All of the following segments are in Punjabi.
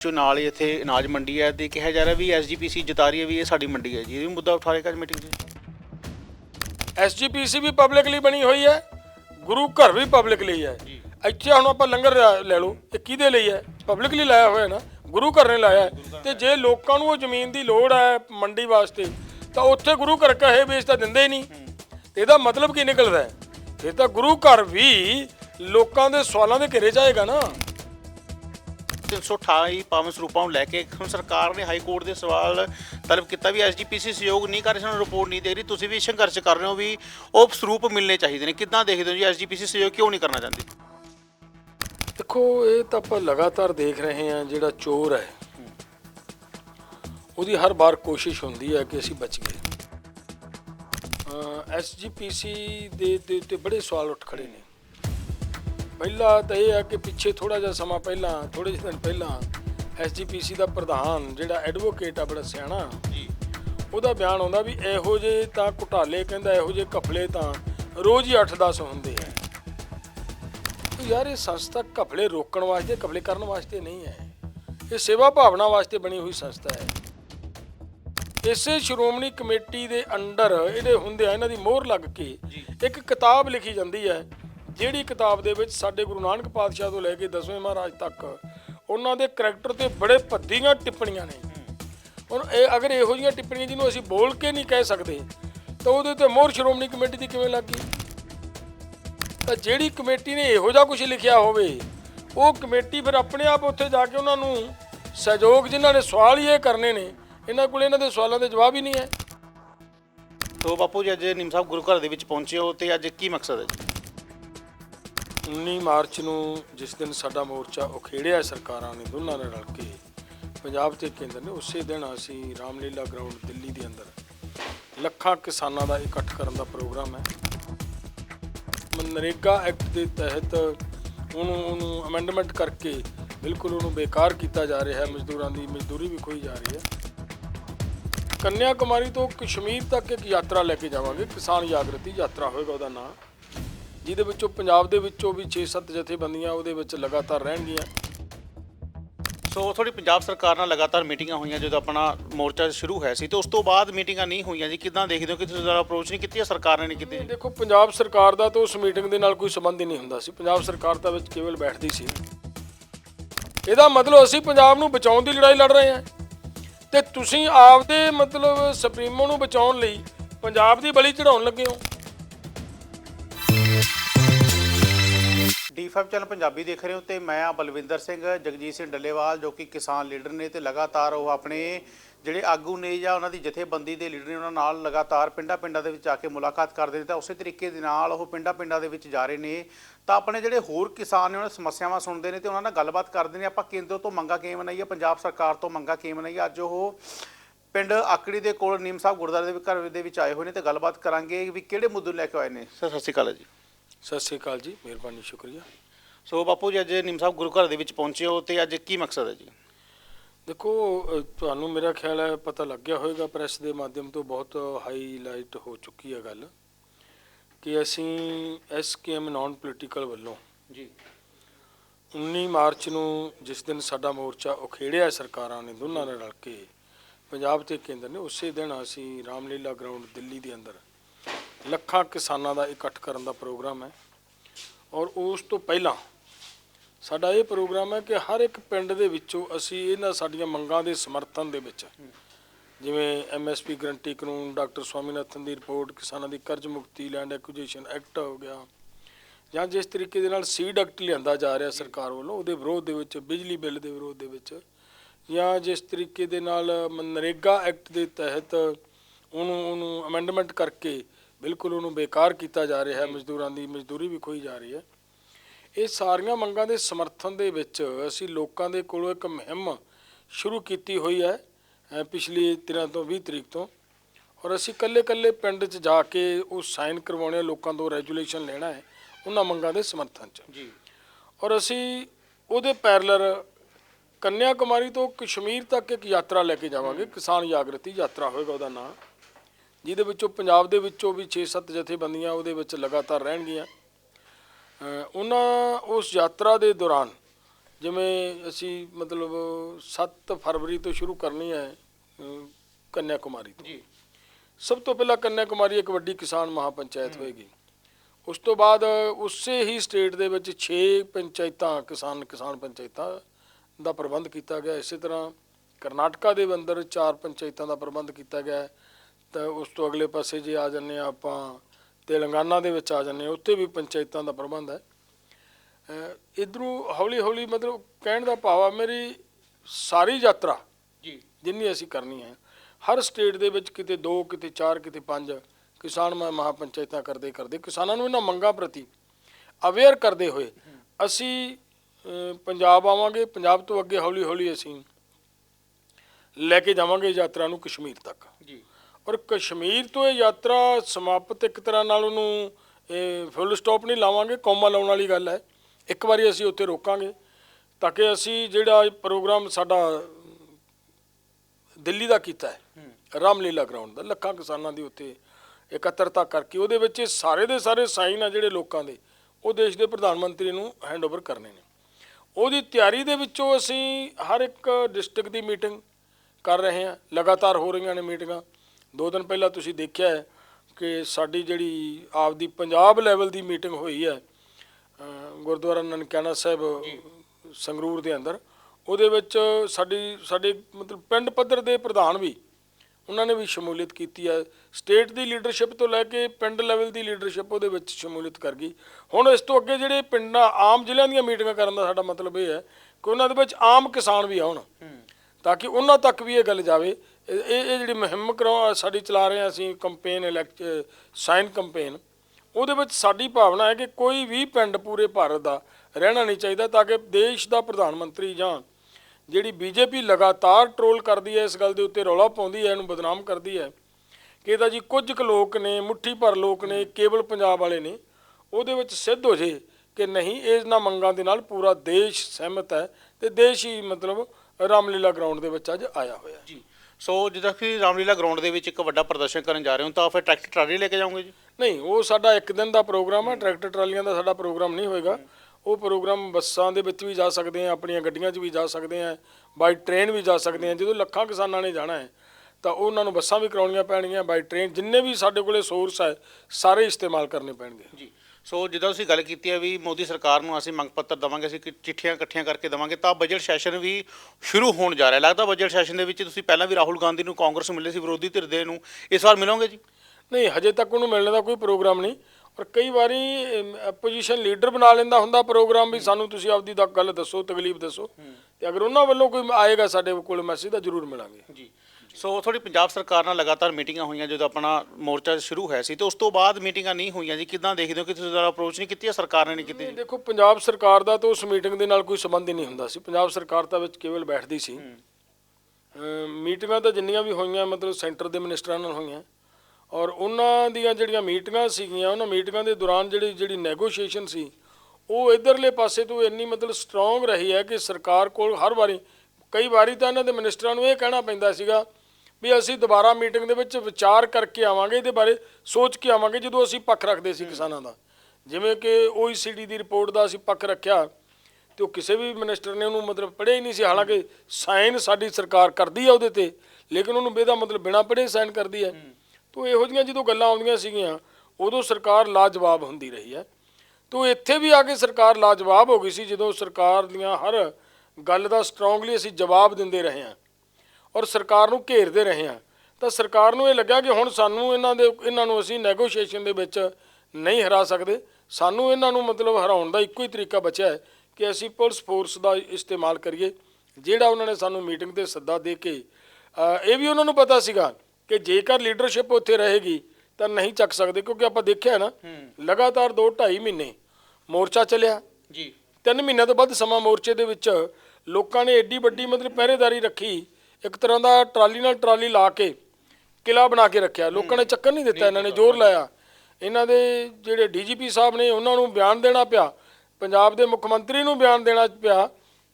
ਜੋ ਨਾਲ ਹੀ ਇੱਥੇ ਅਨਾਜ ਮੰਡੀ ਹੈ ਤੇ ਕਿਹਾ ਜਾ ਰਿਹਾ ਵੀ ਐਸਜੀਪੀਸੀ ਜਤਾ ਰਹੀ ਹੈ ਵੀ ਇਹ ਸਾਡੀ ਮੰਡੀ ਹੈ ਜੀ। ਇਹ ਵੀ ਮੁੱਦਾ ਉਠਾਏਗਾ ਮੀਟਿੰਗ 'ਚ। ਐਸਜੀਪੀਸੀ ਵੀ ਪਬਲਿਕ ਲਈ ਬਣੀ ਹੋਈ ਹੈ ਗੁਰੂ ਘਰ ਵੀ ਪਬਲਿਕ ਲਈ ਹੈ। ਇੱਥੇ ਹੁਣ ਆਪਾਂ ਲੰਗਰ ਲੈ- ਲਓ ਇਹ ਕਿਹਦੇ ਲਈ ਹੈ? ਪਬਲਿਕ ਲਈ ਲਾਇਆ ਹੋਇਆ ਨਾ ਗੁਰੂ ਘਰ ਨੇ ਲਾਇਆ। ਤੇ ਜੇ ਲੋਕਾਂ ਨੂੰ ਉਹ ਜ਼ਮੀਨ ਦੀ ਲੋੜ ਹੈ ਮੰਡੀ ਵਾਸਤੇ ਤਾਂ ਉੱਥੇ ਗੁਰੂ ਘਰ ਕਹੇ ਵੇਚ ਤਾਂ ਦਿੰਦੇ ਹੀ। ਨਹੀਂ ਤੇ ਇਹਦਾ ਮਤਲਬ ਕੀ ਨਿਕਲਦਾ ਹੈ? ਇਹ ਤਾਂ ਗੁਰੂ ਘਰ ਵੀ ਲੋਕਾਂ ਦੇ ਸਵਾਲਾਂ ਦੇ ਘੇਰੇ 'ਚ ਆਏਗਾ ਨਾ। 328 ਪਾਵਨ ਸਰੂਪਾਂ ਨੂੰ ਲੈ ਕੇ ਹੁਣ ਸਰਕਾਰ ਨੇ ਹਾਈ ਕੋਰਟ ਦੇ ਸਵਾਲ ਤਲਬ ਕੀਤਾ ਵੀ ਐਸਜੀਪੀਸੀ ਸਹਿਯੋਗ ਨਹੀਂ ਕਰ ਰਹੀ ਸਾਨੂੰ ਰਿਪੋਰਟ ਨਹੀਂ ਦੇ ਰਹੀ। ਤੁਸੀਂ ਵੀ ਸੰਘਰਸ਼ ਕਰ ਰਹੇ ਹੋ ਵੀ ਉਹ ਸਰੂਪ ਮਿਲਣੇ ਚਾਹੀਦੇ ਨੇ। ਕਿੱਦਾਂ ਦੇਖਦੇ ਹੋ ਜੀ ਐਸਜੀਪੀਸੀ ਸਹਿਯੋਗ ਕਿਉਂ ਨਹੀਂ ਕਰਨਾ ਚਾਹੁੰਦੀ? ਦੇਖੋ, ਇਹ ਤਾਂ ਆਪਾਂ ਲਗਾਤਾਰ ਦੇਖ ਰਹੇ ਹਾਂ ਜਿਹੜਾ ਚੋਰ ਹੈ। ਉਹਦੀ ਹਰ ਵਾਰ ਕੋਸ਼ਿਸ਼ ਹੁੰਦੀ ਹੈ ਕਿ ਅਸੀਂ ਬਚ ਗਏ। ਐਸਜੀਪੀਸੀ ਦੇ ਦੇ ਉੱਤੇ ਬੜੇ ਸਵਾਲ ਉੱਠ ਖੜੇ ਨੇ। ਪਹਿਲਾ ਤਾਂ ਇਹ ਹੈ ਕਿ ਪਿੱਛੇ ਥੋੜਾ ਜਿਹਾ ਸਮਾਂ ਪਹਿਲਾਂ ਥੋੜੇ ਜਿਹੇ ਦਿਨ ਪਹਿਲਾਂ ਐਸਜੀਪੀਸੀ ਦਾ ਪ੍ਰਧਾਨ ਜਿਹੜਾ ਐਡਵੋਕੇਟ ਆ ਬੜਾ ਸਿਆਣਾ ਜੀ। ਉਹਦਾ ਬਿਆਨ ਆਉਂਦਾ ਵੀ ਇਹੋ ਜਿਹੇ ਤਾਂ ਘੁਟਾਲੇ ਕਹਿੰਦਾ ਇਹੋ ਜਿਹੇ ਘਪਲੇ ਤਾਂ ਰੋਜ਼ ਹੀ 8-10 ਹੁੰਦੇ ਆ। ਯਾਰ ਇਹ ਸੰਸਥਾ ਘਪਲੇ ਰੋਕਣ ਵਾਸਤੇ ਘਪਲੇ ਕਰਨ ਵਾਸਤੇ ਨਹੀਂ ਹੈ। ਇਹ ਸੇਵਾ ਭਾਵਨਾ ਵਾਸਤੇ ਬਣੀ ਹੋਈ ਸੰਸਥਾ ਹੈ। ਇਸੇ ਸ਼੍ਰੋਮਣੀ ਕਮੇਟੀ ਦੇ ਅੰਡਰ ਇਹਦੇ ਹੁੰਦੇ ਆ ਇਹਨਾਂ ਦੀ ਮੋਹਰ ਲੱਗ ਕੇ ਇੱਕ ਕਿਤਾਬ ਲਿਖੀ ਜਾਂਦੀ ਹੈ ਜਿਹੜੀ ਕਿਤਾਬ ਦੇ ਵਿੱਚ ਸਾਡੇ ਗੁਰੂ ਨਾਨਕ ਪਾਤਸ਼ਾਹ ਤੋਂ ਲੈ ਕੇ ਦਸਵੇਂ ਮਹਾਰਾਜ ਤੱਕ ਉਹਨਾਂ ਦੇ ਕਰੈਕਟਰ ਤੇ ਬੜੇ ਭੱਦੀਆਂ ਟਿੱਪਣੀਆਂ ਨੇ। ਹੁਣ ਇਹ ਅਗਰ ਇਹੋ ਜਿਹੀਆਂ ਟਿੱਪਣੀਆਂ ਜਿਹਨੂੰ ਅਸੀਂ ਬੋਲ ਕੇ ਨਹੀਂ ਕਹਿ ਸਕਦੇ, ਤਾਂ ਉਹਦੇ ਤੇ ਮੋਹਰ ਸ਼੍ਰੋਮਣੀ ਕਮੇਟੀ ਦੀ ਕਿਵੇਂ ਲੱਗ ਗਈ? ਤਾਂ ਜਿਹੜੀ ਕਮੇਟੀ ਨੇ ਇਹੋ ਜਿਹਾ ਕੁਝ ਲਿਖਿਆ ਹੋਵੇ, ਉਹ ਕਮੇਟੀ ਫਿਰ ਆਪਣੇ ਆਪ ਉੱਥੇ ਜਾ ਕੇ ਉਹਨਾਂ ਨੂੰ ਸਹਿਯੋਗ ਜਿਨ੍ਹਾਂ ਨੇ ਸਵਾਲ ਹੀ ਇਹ ਕਰਨੇ ਨੇ, ਇਹਨਾਂ ਕੋਲ ਇਹਨਾਂ ਦੇ ਸਵਾਲਾਂ ਦੇ ਜਵਾਬ ਹੀ ਨਹੀਂ ਹੈ। ਤੋ ਬਾਪੂ ਜੀ, ਅੱਜ ਨਿਮ ਸਾਹਿਬ ਗੁਰੂ ਘਰ ਦੇ ਵਿੱਚ ਪਹੁੰਚੇ ਹੋ, ਤੇ ਅੱਜ ਕੀ ਮਕਸਦ ਹੈ ਜੀ? 19 ਮਾਰਚ ਨੂੰ ਜਿਸ ਦਿਨ ਸਾਡਾ ਮੋਰਚਾ ਉਖੇੜਿਆ ਸਰਕਾਰਾਂ ਨੇ, ਦੋਨਾਂ ਨੇ ਰਲ ਕੇ, ਪੰਜਾਬ ਤੇ ਕੇਂਦਰ ਨੇ, ਉਸੇ ਦਿਨ ਅਸੀਂ ਰਾਮਲੀਲਾ ਗਰਾਊਂਡ ਦਿੱਲੀ ਦੇ ਅੰਦਰ ਲੱਖਾਂ ਕਿਸਾਨਾਂ ਦਾ ਇਕੱਠ ਕਰਨ ਦਾ ਪ੍ਰੋਗਰਾਮ ਹੈ। ਮਨਰੇਗਾ ਐਕਟ ਦੇ ਤਹਿਤ ਉਹਨੂੰ ਉਹਨੂੰ ਅਮੈਂਡਮੈਂਟ ਕਰਕੇ ਬਿਲਕੁਲ ਉਹਨੂੰ ਬੇਕਾਰ ਕੀਤਾ ਜਾ ਰਿਹਾ ਹੈ। ਮਜ਼ਦੂਰਾਂ ਦੀ ਮਜ਼ਦੂਰੀ ਵੀ ਖੋਈ ਜਾ ਰਹੀ ਹੈ। ਕੰਨਿਆ ਕੁਮਾਰੀ ਤੋਂ ਕਸ਼ਮੀਰ ਤੱਕ ਇੱਕ ਯਾਤਰਾ ਲੈ ਕੇ ਜਾਵਾਂਗੇ। ਕਿਸਾਨ ਜਾਗਰਤੀ ਯਾਤਰਾ ਹੋਏਗਾ ਉਹਦਾ ਨਾਮ ਜਿਹਦੇ ਵਿੱਚੋਂ ਪੰਜਾਬ ਦੇ ਵਿੱਚੋਂ ਵੀ 6-7 ਜਥੇਬੰਦੀਆਂ ਉਹਦੇ ਵਿੱਚ ਲਗਾਤਾਰ ਰਹਿਣਗੀਆਂ। ਸੋ ਥੋੜੀ ਪੰਜਾਬ ਸਰਕਾਰ ਨਾਲ ਲਗਾਤਾਰ ਮੀਟਿੰਗਾਂ ਹੋਈਆਂ ਜਦੋਂ ਆਪਣਾ ਮੋਰਚਾ ਸ਼ੁਰੂ ਹੋਇਆ ਸੀ ਤੇ ਉਸ ਤੋਂ ਬਾਅਦ ਮੀਟਿੰਗਾਂ ਨਹੀਂ ਹੋਈਆਂ ਜੀ। ਕਿੱਦਾਂ ਦੇਖਦੇ ਹੋ ਕਿ ਤੁਸੀਂ ਜ਼ਿਆਦਾ ਅਪਰੋਚ ਨਹੀਂ ਕੀਤੀ ਜਾਂ ਸਰਕਾਰ ਨੇ ਨਹੀਂ ਕੀਤੀ ਦੇਖੋ ਪੰਜਾਬ ਸਰਕਾਰ ਦਾ ਤਾਂ ਉਸ ਮੀਟਿੰਗ ਦੇ ਨਾਲ ਕੋਈ ਸੰਬੰਧ ਹੀ ਨਹੀਂ ਹੁੰਦਾ ਸੀ। ਪੰਜਾਬ ਸਰਕਾਰ ਤਾਂ ਵਿੱਚ ਕੇਵਲ ਬੈਠਦੀ ਸੀ। ਇਹਦਾ ਮਤਲਬ ਅਸੀਂ ਪੰਜਾਬ ਨੂੰ ਬਚਾਉਣ ਦੀ ਲੜਾਈ ਲੜ ਰਹੇ ਹਾਂ। ਤੇ ਤੁਸੀਂ ਆਪਦੇ ਮਤਲਬ ਸੁਪਰੀਮੋ ਨੂੰ ਬਚਾਉਣ ਲਈ ਪੰਜਾਬ ਦੀ ਬਲੀ ਚੜਾਉਣ ਲੱਗੇ ਹੋ। ਡੀ5 ਚੈਨਲ ਪੰਜਾਬੀ ਦੇਖ ਰਹੇ ਹੋ ਤੇ ਮੈਂ ਆ ਬਲਵਿੰਦਰ ਸਿੰਘ, ਜਗਜੀਤ ਸਿੰਘ ਡੱਲੇਵਾਲ, ਜੋ ਕਿ ਕਿਸਾਨ ਲੀਡਰ ਨੇ ਤੇ ਲਗਾਤਾਰ ਉਹ ਆਪਣੇ ਜਿਹੜੇ ਆਗੂ ਨੇ ਜਾਂ ਉਹਨਾਂ ਦੀ ਜਥੇਬੰਦੀ ਦੇ ਲੀਡਰ ਨੇ, ਉਹਨਾਂ ਨਾਲ ਲਗਾਤਾਰ ਪਿੰਡਾਂ-ਪਿੰਡਾਂ ਦੇ ਵਿੱਚ ਜਾ ਕੇ ਮੁਲਾਕਾਤ ਕਰਦੇ ਨੇ ਤਾਂ ਉਸੇ ਤਰੀਕੇ ਦੇ ਨਾਲ ਉਹ ਪਿੰਡਾਂ-ਪਿੰਡਾਂ ਦੇ ਵਿੱਚ ਜਾ ਰਹੇ ਨੇ। ਤਾਂ ਆਪਣੇ ਜਿਹੜੇ ਹੋਰ ਕਿਸਾਨ ਨੇ, ਉਹਨਾਂ ਸਮੱਸਿਆਵਾਂ ਸੁਣਦੇ ਨੇ ਤੇ ਉਹਨਾਂ ਨਾਲ ਗੱਲਬਾਤ ਕਰਦੇ ਨੇ। ਆਪਾਂ ਕੇਂਦਰ ਤੋਂ ਮੰਗਾ ਕਿਵੇਂ ਬਣਾਈਏ ਪੰਜਾਬ ਸਰਕਾਰ ਤੋਂ ਮੰਗਾ ਕਿਵੇਂ ਬਣਾਈਏ ਅੱਜ ਉਹ ਪਿੰਡ ਆਕੜੀ ਦੇ ਕੋਲ ਨੀਮ ਸਾਹਿਬ ਗੁਰਦੁਆਰੇ ਦੇ ਘਰ ਦੇ ਵਿੱਚ ਆਏ ਹੋਏ ਨੇ ਤੇ ਗੱਲਬਾਤ ਕਰਾਂਗੇ ਵੀ ਕਿਹੜੇ ਮੁੱਦੇ ਲੈ ਕੇ ਆਏ ਨੇ। ਸਰ, ਸਤਿ ਸ਼੍ਰੀ ਅਕਾਲ ਜੀ। ਸਤਿ ਸ੍ਰੀ ਅਕਾਲ ਜੀ ਮਿਹਰਬਾਨੀ ਸ਼ੁਕਰੀਆ। ਸੋ ਬਾਪੂ ਜੀ ਅੱਜ ਨਿਮ ਸਾਹਿਬ ਗੁਰੂ ਘਰ ਦੇ ਵਿੱਚ ਪਹੁੰਚੇ ਹੋ ਤੇ ਅੱਜ ਕੀ ਮਕਸਦ ਹੈ ਜੀ? ਦੇਖੋ ਅ, ਤੁਹਾਨੂੰ ਮੇਰਾ ਖਿਆਲ ਹੈ ਪਤਾ ਲੱਗ ਗਿਆ ਹੋਵੇਗਾ ਪ੍ਰੈਸ ਦੇ ਮਾਧਿਅਮ ਤੋਂ ਬਹੁਤ ਹਾਈਲਾਈਟ ਹੋ ਚੁੱਕੀ ਹੈ ਗੱਲ ਕਿ ਅਸੀਂ ਐਸਕੇਐਮ ਨਾਨ ਪੋਲੀਟੀਕਲ ਵੱਲੋਂ ਜੀ। 19 ਮਾਰਚ ਨੂੰ ਜਿਸ ਦਿਨ ਸਾਡਾ ਮੋਰਚਾ ਉਖੇੜਿਆ ਸਰਕਾਰਾਂ ਨੇ ਦੋਨਾਂ ਨੇ ਰਲ ਕੇ ਪੰਜਾਬ ਤੇ ਕੇਂਦਰ ਨੇ ਉਸੇ ਦਿਨ ਅਸੀਂ ਰਾਮਲੀਲਾ ਗਰਾਊਂਡ ਦਿੱਲੀ ਦੇ ਅੰਦਰ ਲੱਖਾਂ ਕਿਸਾਨਾਂ ਦਾ ਇਕੱਠ ਕਰਨ ਦਾ ਪ੍ਰੋਗਰਾਮ ਹੈ। ਔਰ ਉਸ ਤੋਂ ਪਹਿਲਾਂ ਸਾਡਾ ਇਹ ਪ੍ਰੋਗਰਾਮ ਹੈ ਕਿ ਹਰ ਇੱਕ ਪਿੰਡ ਦੇ ਵਿੱਚੋਂ ਅਸੀਂ ਇਹਨਾਂ ਸਾਡੀਆਂ ਮੰਗਾਂ ਦੇ ਸਮਰਥਨ ਦੇ ਵਿੱਚ ਜਿਵੇਂ ਐਮਐਸਪੀ ਗਰੰਟੀ ਕਾਨੂੰਨ, ਡਾਕਟਰ ਸਵਾਮੀਨਾਥਨ ਦੀ ਰਿਪੋਰਟ, ਕਿਸਾਨਾਂ ਦੀ ਕਰਜ਼ ਮੁਕਤੀ, ਲੈਂਡ ਐਕੁਜੀਸ਼ਨ ਐਕਟ ਹੋ ਗਿਆ। ਜਾਂ ਜਿਸ ਤਰੀਕੇ ਦੇ ਨਾਲ ਸੀਡ ਐਕਟ ਲਿਆਂਦਾ ਜਾ ਰਿਹਾ ਸਰਕਾਰ ਵੱਲੋਂ, ਉਹਦੇ ਵਿਰੋਧ ਦੇ ਵਿੱਚ, ਬਿਜਲੀ ਬਿੱਲ ਦੇ ਵਿਰੋਧ ਦੇ ਵਿੱਚ, ਜਾਂ ਜਿਸ ਤਰੀਕੇ ਦੇ ਨਾਲ ਮਨਰੇਗਾ ਐਕਟ ਦੇ ਤਹਿਤ ਉਹਨੂੰ ਉਹਨੂੰ ਅਮੈਂਡਮੈਂਟ ਕਰਕੇ ਬਿਲਕੁਲ ਉਹਨੂੰ ਬੇਕਾਰ ਕੀਤਾ ਜਾ ਰਿਹਾ ਹੈ ਮਜ਼ਦੂਰਾਂ ਦੀ ਮਜ਼ਦੂਰੀ ਵੀ ਖੋਈ ਜਾ ਰਹੀ ਹੈ। ਇਹ ਸਾਰੀਆਂ ਮੰਗਾਂ ਦੇ ਸਮਰਥਨ ਦੇ ਵਿੱਚ ਅਸੀਂ ਲੋਕਾਂ ਦੇ ਕੋਲੋਂ ਇੱਕ ਮੁਹਿੰਮ ਸ਼ੁਰੂ ਕੀਤੀ ਹੋਈ ਹੈ ਪਿਛਲੀ 13 ਤੋਂ 20 ਤਰੀਕ ਤੋਂ। ਔਰ ਅਸੀਂ ਕੱਲੇ-ਕੱਲੇ ਪਿੰਡ 'ਚ ਜਾ ਕੇ ਉਹ ਸਾਈਨ ਕਰਵਾਉਣੇ ਲੋਕਾਂ ਤੋਂ ਰੈਜੂਲੇਸ਼ਨ ਲੈਣਾ ਹੈ ਉਹਨਾਂ ਮੰਗਾਂ ਦੇ ਸਮਰਥਨ 'ਚ। ਜੀ। ਔਰ ਅਸੀਂ ਉਹਦੇ ਪੈਰਲਰ ਕੰਨਿਆ ਕੁਮਾਰੀ ਤੋਂ ਕਸ਼ਮੀਰ ਤੱਕ ਇੱਕ ਯਾਤਰਾ ਲੈ ਕੇ ਜਾਵਾਂਗੇ ਕਿਸਾਨ ਜਾਗਰਤੀ ਯਾਤਰਾ ਹੋਏਗਾ ਉਹਦਾ ਨਾਮ ਜਿਹਦੇ ਵਿੱਚੋਂ ਪੰਜਾਬ ਦੇ ਵਿੱਚੋਂ ਵੀ 6-7 ਜਥੇਬੰਦੀਆਂ ਉਹਦੇ ਵਿੱਚ ਲਗਾਤਾਰ ਰਹਿਣਗੀਆਂ। ਉਹਨਾਂ ਉਸ ਯਾਤਰਾ ਦੇ ਦੌਰਾਨ ਜਿਵੇਂ ਅਸੀਂ ਮਤਲਬ 7 ਫਰਵਰੀ ਤੋਂ ਸ਼ੁਰੂ ਕਰਨੀ ਹੈ ਕੰਨਿਆ ਕੁਮਾਰੀ ਤੋਂ। ਜੀ। ਸਭ ਤੋਂ ਪਹਿਲਾਂ ਕੰਨਿਆ ਕੁਮਾਰੀ ਇੱਕ ਵੱਡੀ ਕਿਸਾਨ ਮਹਾਪੰਚਾਇਤ ਹੋਏਗੀ। ਉਸ ਤੋਂ ਬਾਅਦ ਉਸੇ ਹੀ ਸਟੇਟ ਦੇ ਵਿੱਚ 6 ਪੰਚਾਇਤਾਂ ਕਿਸਾਨ ਕਿਸਾਨ ਪੰਚਾਇਤਾਂ ਦਾ ਪ੍ਰਬੰਧ ਕੀਤਾ ਗਿਆ। ਇਸੇ ਤਰ੍ਹਾਂ ਕਰਨਾਟਕਾ ਦੇ ਅੰਦਰ ਚਾਰ ਪੰਚਾਇਤਾਂ ਦਾ ਪ੍ਰਬੰਧ ਕੀਤਾ ਗਿਆ। ਹੈ। ਤਾਂ ਉਸ ਤੋਂ ਅਗਲੇ ਪਾਸੇ ਜੇ ਆ ਜੰਨੇ ਆਪਾਂ ਤੇਲੰਗਾਨਾ ਦੇ ਵਿੱਚ ਆ ਜੰਨੇ ਉੱਥੇ ਵੀ ਪੰਚਾਇਤਾਂ ਦਾ ਪ੍ਰਬੰਧ ਹੈ। ਇਧਰੋਂ ਹੌਲੀ ਹੌਲੀ ਮਤਲਬ ਕਹਿਣ ਦਾ ਭਾਵ ਆ ਮੇਰੀ ਸਾਰੀ ਯਾਤਰਾ ਜੀ। ਜਿੰਨੀ ਅਸੀਂ ਕਰਨੀ ਹੈ ਹਰ ਸਟੇਟ ਦੇ ਵਿੱਚ ਕਿਤੇ 2 ਕਿਤੇ 4 ਕਿਤੇ 5 ਕਿਸਾਨ ਮਹਾ- ਮਹਾਪੰਚਾਇਤਾਂ ਕਰਦੇ ਕਰਦੇ ਕਿਸਾਨਾਂ ਨੂੰ ਇਹਨਾਂ ਮੰਗਾਂ ਪ੍ਰਤੀ ਅਵੇਅਰ ਕਰਦੇ ਹੋਏ ਅਸੀਂ ਪੰਜਾਬ ਆਵਾਂਗੇ ਪੰਜਾਬ ਤੋਂ ਅੱਗੇ ਹੌਲੀ ਹੌਲੀ ਅਸੀਂ ਲੈ ਕੇ ਜਾਵਾਂਗੇ ਯਾਤਰਾ ਨੂੰ ਕਸ਼ਮੀਰ ਤੱਕ। ਔਰ ਕਸ਼ਮੀਰ ਤੋਂ ਇਹ ਯਾਤਰਾ ਸਮਾਪਤ ਇੱਕ ਤਰ੍ਹਾਂ ਨਾਲ ਉਹਨੂੰ ਇਹ ਫੁੱਲ ਸਟਾਪ ਨਹੀਂ ਲਾਵਾਂਗੇ ਕੌਮਾ ਲਾਉਣ ਵਾਲੀ ਗੱਲ ਹੈ। ਇੱਕ ਵਾਰੀ ਅਸੀਂ ਉੱਥੇ ਰੋਕਾਂਗੇ ਤਾਂ ਕਿ ਅਸੀਂ ਜਿਹੜਾ ਇਹ ਪ੍ਰੋਗਰਾਮ ਸਾਡਾ ਦਿੱਲੀ ਦਾ ਕੀਤਾ ਹੈ ਰਾਮਲੀਲਾ ਗਰਾਊਂਡ ਦਾ ਲੱਖਾਂ ਕਿਸਾਨਾਂ ਦੀ ਉੱਥੇ ਇਕੱਤਰਤਾ ਕਰਕੇ ਉਹਦੇ ਵਿੱਚ ਇਹ ਸਾਰੇ ਦੇ ਸਾਰੇ ਸਾਈਨ ਆ ਜਿਹੜੇ ਲੋਕਾਂ ਦੇ ਉਹ ਦੇਸ਼ ਦੇ ਪ੍ਰਧਾਨ ਮੰਤਰੀ ਨੂੰ ਹੈਂਡਓਵਰ ਕਰਨੇ ਨੇ। ਉਹਦੀ ਤਿਆਰੀ ਦੇ ਵਿੱਚੋਂ ਅਸੀਂ ਹਰ ਇੱਕ ਡਿਸਟ੍ਰਿਕਟ ਦੀ ਮੀਟਿੰਗ ਕਰ ਰਹੇ ਹਾਂ ਲਗਾਤਾਰ ਹੋ ਰਹੀਆਂ ਨੇ ਮੀਟਿੰਗਾਂ ਦੋ ਦਿਨ ਪਹਿਲਾਂ ਤੁਸੀਂ ਦੇਖਿਆ ਹੈ ਕਿ ਸਾਡੀ ਜਿਹੜੀ ਆਪਦੀ ਪੰਜਾਬ ਲੈਵਲ ਦੀ ਮੀਟਿੰਗ ਹੋਈ ਹੈ ਗੁਰਦੁਆਰਾ ਨਨਕਾਣਾ ਸਾਹਿਬ ਸੰਗਰੂਰ ਦੇ ਅੰਦਰ ਉਹਦੇ ਵਿੱਚ ਸਾਡੀ ਸਾਡੇ ਮਤਲਬ ਪਿੰਡ ਪੱਧਰ ਦੇ ਪ੍ਰਧਾਨ ਵੀ ਉਹਨਾਂ ਨੇ ਵੀ ਸ਼ਮੂਲੀਅਤ ਕੀਤੀ ਹੈ। ਸਟੇਟ ਦੀ ਲੀਡਰਸ਼ਿਪ ਤੋਂ ਲੈ ਕੇ ਪਿੰਡ ਲੈਵਲ ਦੀ ਲੀਡਰਸ਼ਿਪ ਉਹਦੇ ਵਿੱਚ ਸ਼ਮੂਲੀਅਤ ਕਰ ਗਈ। ਹੁਣ ਇਸ ਤੋਂ ਅੱਗੇ ਜਿਹੜੇ ਪਿੰਡਾਂ ਆਮ ਜ਼ਿਲ੍ਹਿਆਂ ਦੀਆਂ ਮੀਟਿੰਗਾਂ ਕਰਨ ਦਾ ਸਾਡਾ ਮਤਲਬ ਇਹ ਹੈ ਕਿ ਉਹਨਾਂ ਦੇ ਵਿੱਚ ਆਮ ਕਿਸਾਨ ਵੀ ਆਉਣ ਤਾਂ ਕਿ ਉਹਨਾਂ ਤੱਕ ਵੀ ਇਹ ਗੱਲ ਜਾਵੇ ਇਹ ਇਹ ਜਿਹੜੀ ਮੁਹਿੰਮ ਕਰਵਾ ਸਾਡੀ ਚਲਾ ਰਹੇ ਹਾਂ ਅਸੀਂ ਕੰਪੇਨ ਇਲੈਕਟ ਸਾਈਨ ਕੰਪੇਨ ਉਹਦੇ ਵਿੱਚ ਸਾਡੀ ਭਾਵਨਾ ਹੈ ਕਿ ਕੋਈ ਵੀ ਪਿੰਡ ਪੂਰੇ ਭਾਰਤ ਦਾ ਰਹਿਣਾ ਨਹੀਂ ਚਾਹੀਦਾ ਤਾਂ ਕਿ ਦੇਸ਼ ਦਾ ਪ੍ਰਧਾਨ ਮੰਤਰੀ ਜਾਂ ਜਿਹੜੀ ਬੀਜੇਪੀ ਲਗਾਤਾਰ ਟਰੋਲ ਕਰਦੀ ਹੈ, ਇਸ ਗੱਲ ਦੇ ਉੱਤੇ ਰੌਲਾ ਪਾਉਂਦੀ ਹੈ, ਇਹਨੂੰ ਬਦਨਾਮ ਕਰਦੀ ਹੈ, ਕਿ ਇਹਦਾ ਜੀ ਕੁਝ ਕੁ ਲੋਕ ਨੇ, ਮੁੱਠੀ ਭਰ ਲੋਕ ਨੇ, ਕੇਵਲ ਪੰਜਾਬ ਵਾਲੇ ਨੇ, ਉਹਦੇ ਵਿੱਚ ਸਿੱਧ ਹੋ ਜੇ ਕਿ ਨਹੀਂ ਇਹਨਾਂ ਮੰਗਾਂ ਦੇ ਨਾਲ ਪੂਰਾ ਦੇਸ਼ ਸਹਿਮਤ ਹੈ ਤੇ ਦੇਸ਼ ਹੀ ਮਤਲਬ ਰਾਮਲੀਲਾ ਗਰਾਊਂਡ ਦੇ ਵਿੱਚ ਅੱਜ ਆਇਆ ਹੋਇਆ ਜੀ। ਸੋ ਜਿੱਦਾਂ ਕਿ ਰਾਮਲੀਲਾ ਗਰਾਊਂਡ ਦੇ ਵਿੱਚ ਇੱਕ ਵੱਡਾ ਪ੍ਰਦਰਸ਼ਨ ਕਰਨ ਜਾ ਰਹੇ ਹੋ ਤਾਂ ਫਿਰ ਟਰੈਕਟਰ ਟਰਾਲੀ ਲੈ ਕੇ ਜਾਓਗੇ ਜੀ? ਨਹੀਂ ਉਹ ਸਾਡਾ ਇੱਕ ਦਿਨ ਦਾ ਪ੍ਰੋਗਰਾਮ ਹੈ ਟਰੈਕਟਰ ਟਰਾਲੀਆਂ ਦਾ ਸਾਡਾ ਪ੍ਰੋਗਰਾਮ ਨਹੀਂ ਹੋਏਗਾ। ਉਹ ਪ੍ਰੋਗਰਾਮ ਬੱਸਾਂ ਦੇ ਵਿੱਚ ਵੀ ਜਾ ਸਕਦੇ ਆ ਆਪਣੀਆਂ ਗੱਡੀਆਂ 'ਚ ਵੀ ਜਾ ਸਕਦੇ ਆ ਬਾਈ ਟ੍ਰੇਨ ਵੀ ਜਾ ਸਕਦੇ ਆ ਜਦੋਂ ਲੱਖਾਂ ਕਿਸਾਨਾਂ ਨੇ ਜਾਣਾ ਹੈ ਤਾਂ ਉਹਨਾਂ ਨੂੰ ਬੱਸਾਂ ਵੀ ਕਰਾਉਣੀਆਂ ਪੈਣਗੀਆਂ ਬਾਈ ਟ੍ਰੇਨ ਜਿੰਨੇ ਵੀ ਸਾਡੇ ਕੋਲੇ ਸੋਰਸ ਹੈ ਸਾਰੇ ਇਸਤੇਮਾਲ ਕਰਨੇ ਪੈਣਗੇ। ਜੀ। ਸੋ ਜਿੱਦਾਂ ਤੁਸੀਂ ਗੱਲ ਕੀਤੀ ਹੈ ਵੀ ਮੋਦੀ ਸਰਕਾਰ ਨੂੰ ਅਸੀਂ ਮੰਗ ਪੱਤਰ ਦਵਾਂਗੇ ਅਸੀਂ ਕਿ ਚਿੱਠੀਆਂ ਇਕੱਠੀਆਂ ਕਰਕੇ ਦਵਾਂਗੇ ਤਾਂ ਬਜਟ ਸੈਸ਼ਨ ਵੀ ਸ਼ੁਰੂ ਹੋਣ ਜਾ ਰਿਹਾ। ਲੱਗਦਾ ਬਜਟ ਸੈਸ਼ਨ ਦੇ ਵਿੱਚ ਤੁਸੀਂ ਪਹਿਲਾਂ ਵੀ ਰਾਹੁਲ ਗਾਂਧੀ ਨੂੰ ਕਾਂਗਰਸ ਮਿਲੇ ਸੀ ਵਿਰੋਧੀ ਧਿਰ ਦੇ ਨੂੰ ਇਸ ਵਾਰ ਮਿਲੋਗੇ ਜੀ? ਨਹੀਂ ਹਜੇ ਤੱਕ ਉਹਨੂੰ ਮਿਲਣ ਦਾ ਕੋਈ ਪ੍ਰੋਗਰਾਮ ਨਹੀਂ। ਔਰ ਕਈ ਵਾਰੀ ਆਪੋਜੀਸ਼ਨ ਲੀਡਰ ਬਣਾ ਲੈਂਦਾ ਹੁੰਦਾ ਪ੍ਰੋਗਰਾਮ ਵੀ ਸਾਨੂੰ ਤੁਸੀਂ ਆਪਦੀ ਦਾ ਗੱਲ ਦੱਸੋ ਤਕਲੀਫ ਦੱਸੋ। ਤੇ ਅਗਰ ਉਹਨਾਂ ਵੱਲੋਂ ਕੋਈ ਆਏਗਾ ਸਾਡੇ ਕੋਲ ਮੈਸੇਜ ਤਾਂ ਜ਼ਰੂਰ ਮਿਲਾਂਗੇ। ਜੀ। ਸੋ ਥੋੜੀ ਪੰਜਾਬ ਸਰਕਾਰ ਨਾਲ ਲਗਾਤਾਰ ਮੀਟਿੰਗਾਂ ਹੋਈਆਂ ਜਦੋਂ ਆਪਣਾ ਮੋਰਚਾ ਸ਼ੁਰੂ ਹੋਇਆ ਸੀ ਤੇ ਉਸ ਤੋਂ ਬਾਅਦ ਮੀਟਿੰਗਾਂ ਨਹੀਂ ਹੋਈਆਂ ਜੀ। ਕਿਦਾਂ ਦੇਖਦੇ ਹੋ ਕਿ ਤੁਸੀਂ ਜ਼ਰਾ ਅਪਰੋਚ ਨਹੀਂ ਕੀਤੀ ਹੈ ਸਰਕਾਰ ਨੇ ਨਹੀਂ ਕੀਤੀ ਨਹੀਂ ਜੀ ਦੇਖੋ ਪੰਜਾਬ ਸਰਕਾਰ ਦਾ ਤਾਂ ਉਸ ਮੀਟਿੰਗ ਦੇ ਨਾਲ ਕੋਈ ਸੰਬੰਧ ਹੀ ਨਹੀਂ ਹੁੰਦਾ ਸੀ। ਪੰਜਾਬ ਸਰਕਾਰ ਤਾਂ ਵਿੱਚ ਕੇਵਲ ਬੈਠਦੀ ਸੀ। ਮੀਟਿੰਗਾਂ ਤਾਂ ਜਿੰਨੀਆਂ ਵੀ ਹੋਈਆਂ ਮਤਲਬ ਸੈਂਟਰ ਦੇ ਮਿਨਿਸਟਰਾਂ ਨਾਲ ਹੋਈਆਂ। ਔਰ ਉਹਨਾਂ ਦੀਆਂ ਜਿਹੜੀਆਂ ਮੀਟਿੰਗਾਂ ਸੀਗੀਆਂ ਉਹਨਾਂ ਮੀਟਿੰਗਾਂ ਦੇ ਦੌਰਾਨ ਜਿਹੜੀ ਜਿਹੜੀ ਨੈਗੋਸ਼ੀਏਸ਼ਨ ਸੀ ਉਹ ਇਧਰਲੇ ਪਾਸੇ ਤੋਂ ਇੰਨੀ ਮਤਲਬ ਸਟਰੋਂਗ ਰਹੀ ਹੈ ਕਿ ਸਰਕਾਰ ਕੋਲ ਹਰ ਵਾਰੀ ਕਈ ਵਾਰੀ ਤਾਂ ਇਹਨਾਂ ਦੇ ਮਿਨਿਸਟਰਾਂ ਨੂੰ ਇਹ ਕਹਿਣਾ ਪੈਂਦਾ ਸੀਗਾ ਵੀ ਅਸੀਂ ਦੁਬਾਰਾ ਮੀਟਿੰਗ ਦੇ ਵਿੱਚ ਵਿਚਾਰ ਕਰਕੇ ਆਵਾਂਗੇ, ਇਹਦੇ ਬਾਰੇ ਸੋਚ ਕੇ ਆਵਾਂਗੇ ਜਦੋਂ ਅਸੀਂ ਪੱਖ ਰੱਖਦੇ ਸੀ ਕਿਸਾਨਾਂ ਦਾ। ਜਿਵੇਂ ਕਿ OECD ਦੀ ਰਿਪੋਰਟ ਦਾ ਅਸੀਂ ਪੱਖ ਰੱਖਿਆ ਤੇ ਉਹ ਕਿਸੇ ਵੀ ਮਿਨਿਸਟਰ ਨੇ ਉਹਨੂੰ ਮਤਲਬ ਪੜ੍ਹਿਆ ਹੀ ਨਹੀਂ ਸੀ। ਹਾਲਾਂਕਿ ਸਾਈਨ ਸਾਡੀ ਸਰਕਾਰ ਕਰਦੀ ਹੈ ਉਹਦੇ ਤੇ, ਲੇਕਿਨ ਉਹਨੂੰ ਇਹਦਾ ਮਤਲਬ ਬਿਨਾਂ ਪੜ੍ਹੇ ਸਾਈਨ ਕਰਦੀ ਹੈ ਤੋ ਇਹੋ ਜਿਹੀਆਂ ਜਦੋਂ ਗੱਲਾਂ ਆਉਂਦੀਆਂ ਸੀਗੀਆਂ, ਉਦੋਂ ਸਰਕਾਰ ਲਾਜਵਾਬ ਹੁੰਦੀ ਰਹੀ ਹੈ ਤੋ ਇੱਥੇ ਵੀ ਆ ਕੇ ਸਰਕਾਰ ਲਾਜਵਾਬ ਹੋ ਗਈ ਸੀ ਜਦੋਂ ਸਰਕਾਰ ਦੀਆਂ ਹਰ ਗੱਲ ਦਾ ਸਟਰੋਂਗਲੀ ਅਸੀਂ ਜਵਾਬ ਦਿੰਦੇ ਰਹੇ ਹਾਂ ਔਰ ਸਰਕਾਰ ਨੂੰ ਘੇਰਦੇ ਰਹੇ ਹਾਂ। ਤਾਂ ਸਰਕਾਰ ਨੂੰ ਇਹ ਲੱਗਾ ਕਿ ਹੁਣ ਸਾਨੂੰ ਇਹਨਾਂ ਦੇ ਇਹਨਾਂ ਨੂੰ ਅਸੀਂ ਨੈਗੋਸ਼ੀਏਸ਼ਨ ਦੇ ਵਿੱਚ ਨਹੀਂ ਹਰਾ ਸਕਦੇ। ਸਾਨੂੰ ਇਹਨਾਂ ਨੂੰ ਮਤਲਬ ਹਰਾਉਣ ਦਾ ਇੱਕੋ ਹੀ ਤਰੀਕਾ ਬਚਿਆ ਹੈ ਕਿ ਅਸੀਂ ਪੁਲਿਸ ਫੋਰਸ ਦਾ ਇਸਤੇਮਾਲ ਕਰੀਏ ਜਿਹੜਾ ਉਹਨਾਂ ਨੇ ਸਾਨੂੰ ਮੀਟਿੰਗ ਤੇ ਸੱਦਾ ਦੇ ਕੇ ਇਹ ਵੀ ਉਹਨਾਂ ਨੂੰ ਪਤਾ ਸੀਗਾ ਕਿ ਜੇਕਰ ਲੀਡਰਸ਼ਿਪ ਉੱਥੇ ਰਹੇਗੀ ਤਾਂ ਨਹੀਂ ਚੱਕ ਸਕਦੇ ਕਿਉਂਕਿ ਆਪਾਂ ਦੇਖਿਆ ਨਾ ਲਗਾਤਾਰ 2 2.5 ਮਹੀਨੇ ਮੋਰਚਾ ਚੱਲਿਆ। ਜੀ। ਤਿੰਨ ਮਹੀਨਿਆਂ ਤੋਂ ਵੱਧ ਸਮਾਂ ਮੋਰਚੇ ਦੇ ਵਿੱਚ ਲੋਕਾਂ ਨੇ ਏਡੀ ਵੱਡੀ ਮਤਲਬ ਪਹਿਰੇਦਾਰੀ ਰੱਖੀ ਇੱਕ ਤਰ੍ਹਾਂ ਦਾ ਟਰਾਲੀ ਨਾਲ ਟਰਾਲੀ ਲਾ ਕੇ ਕਿਲਾ ਬਣਾ ਕੇ ਰੱਖਿਆ। ਲੋਕਾਂ ਨੇ ਚੱਕਰ ਨਹੀਂ ਦਿੱਤਾ ਇਹਨਾਂ ਨੇ ਜ਼ੋਰ ਲਾਇਆ। ਇਹਨਾਂ ਦੇ ਜਿਹੜੇ ਡੀਜੀਪੀ ਸਾਹਿਬ ਨੇ ਉਹਨਾਂ ਨੂੰ ਬਿਆਨ ਦੇਣਾ ਪਿਆ। ਪੰਜਾਬ ਦੇ ਮੁੱਖ ਮੰਤਰੀ ਨੂੰ ਬਿਆਨ ਦੇਣਾ ਪਿਆ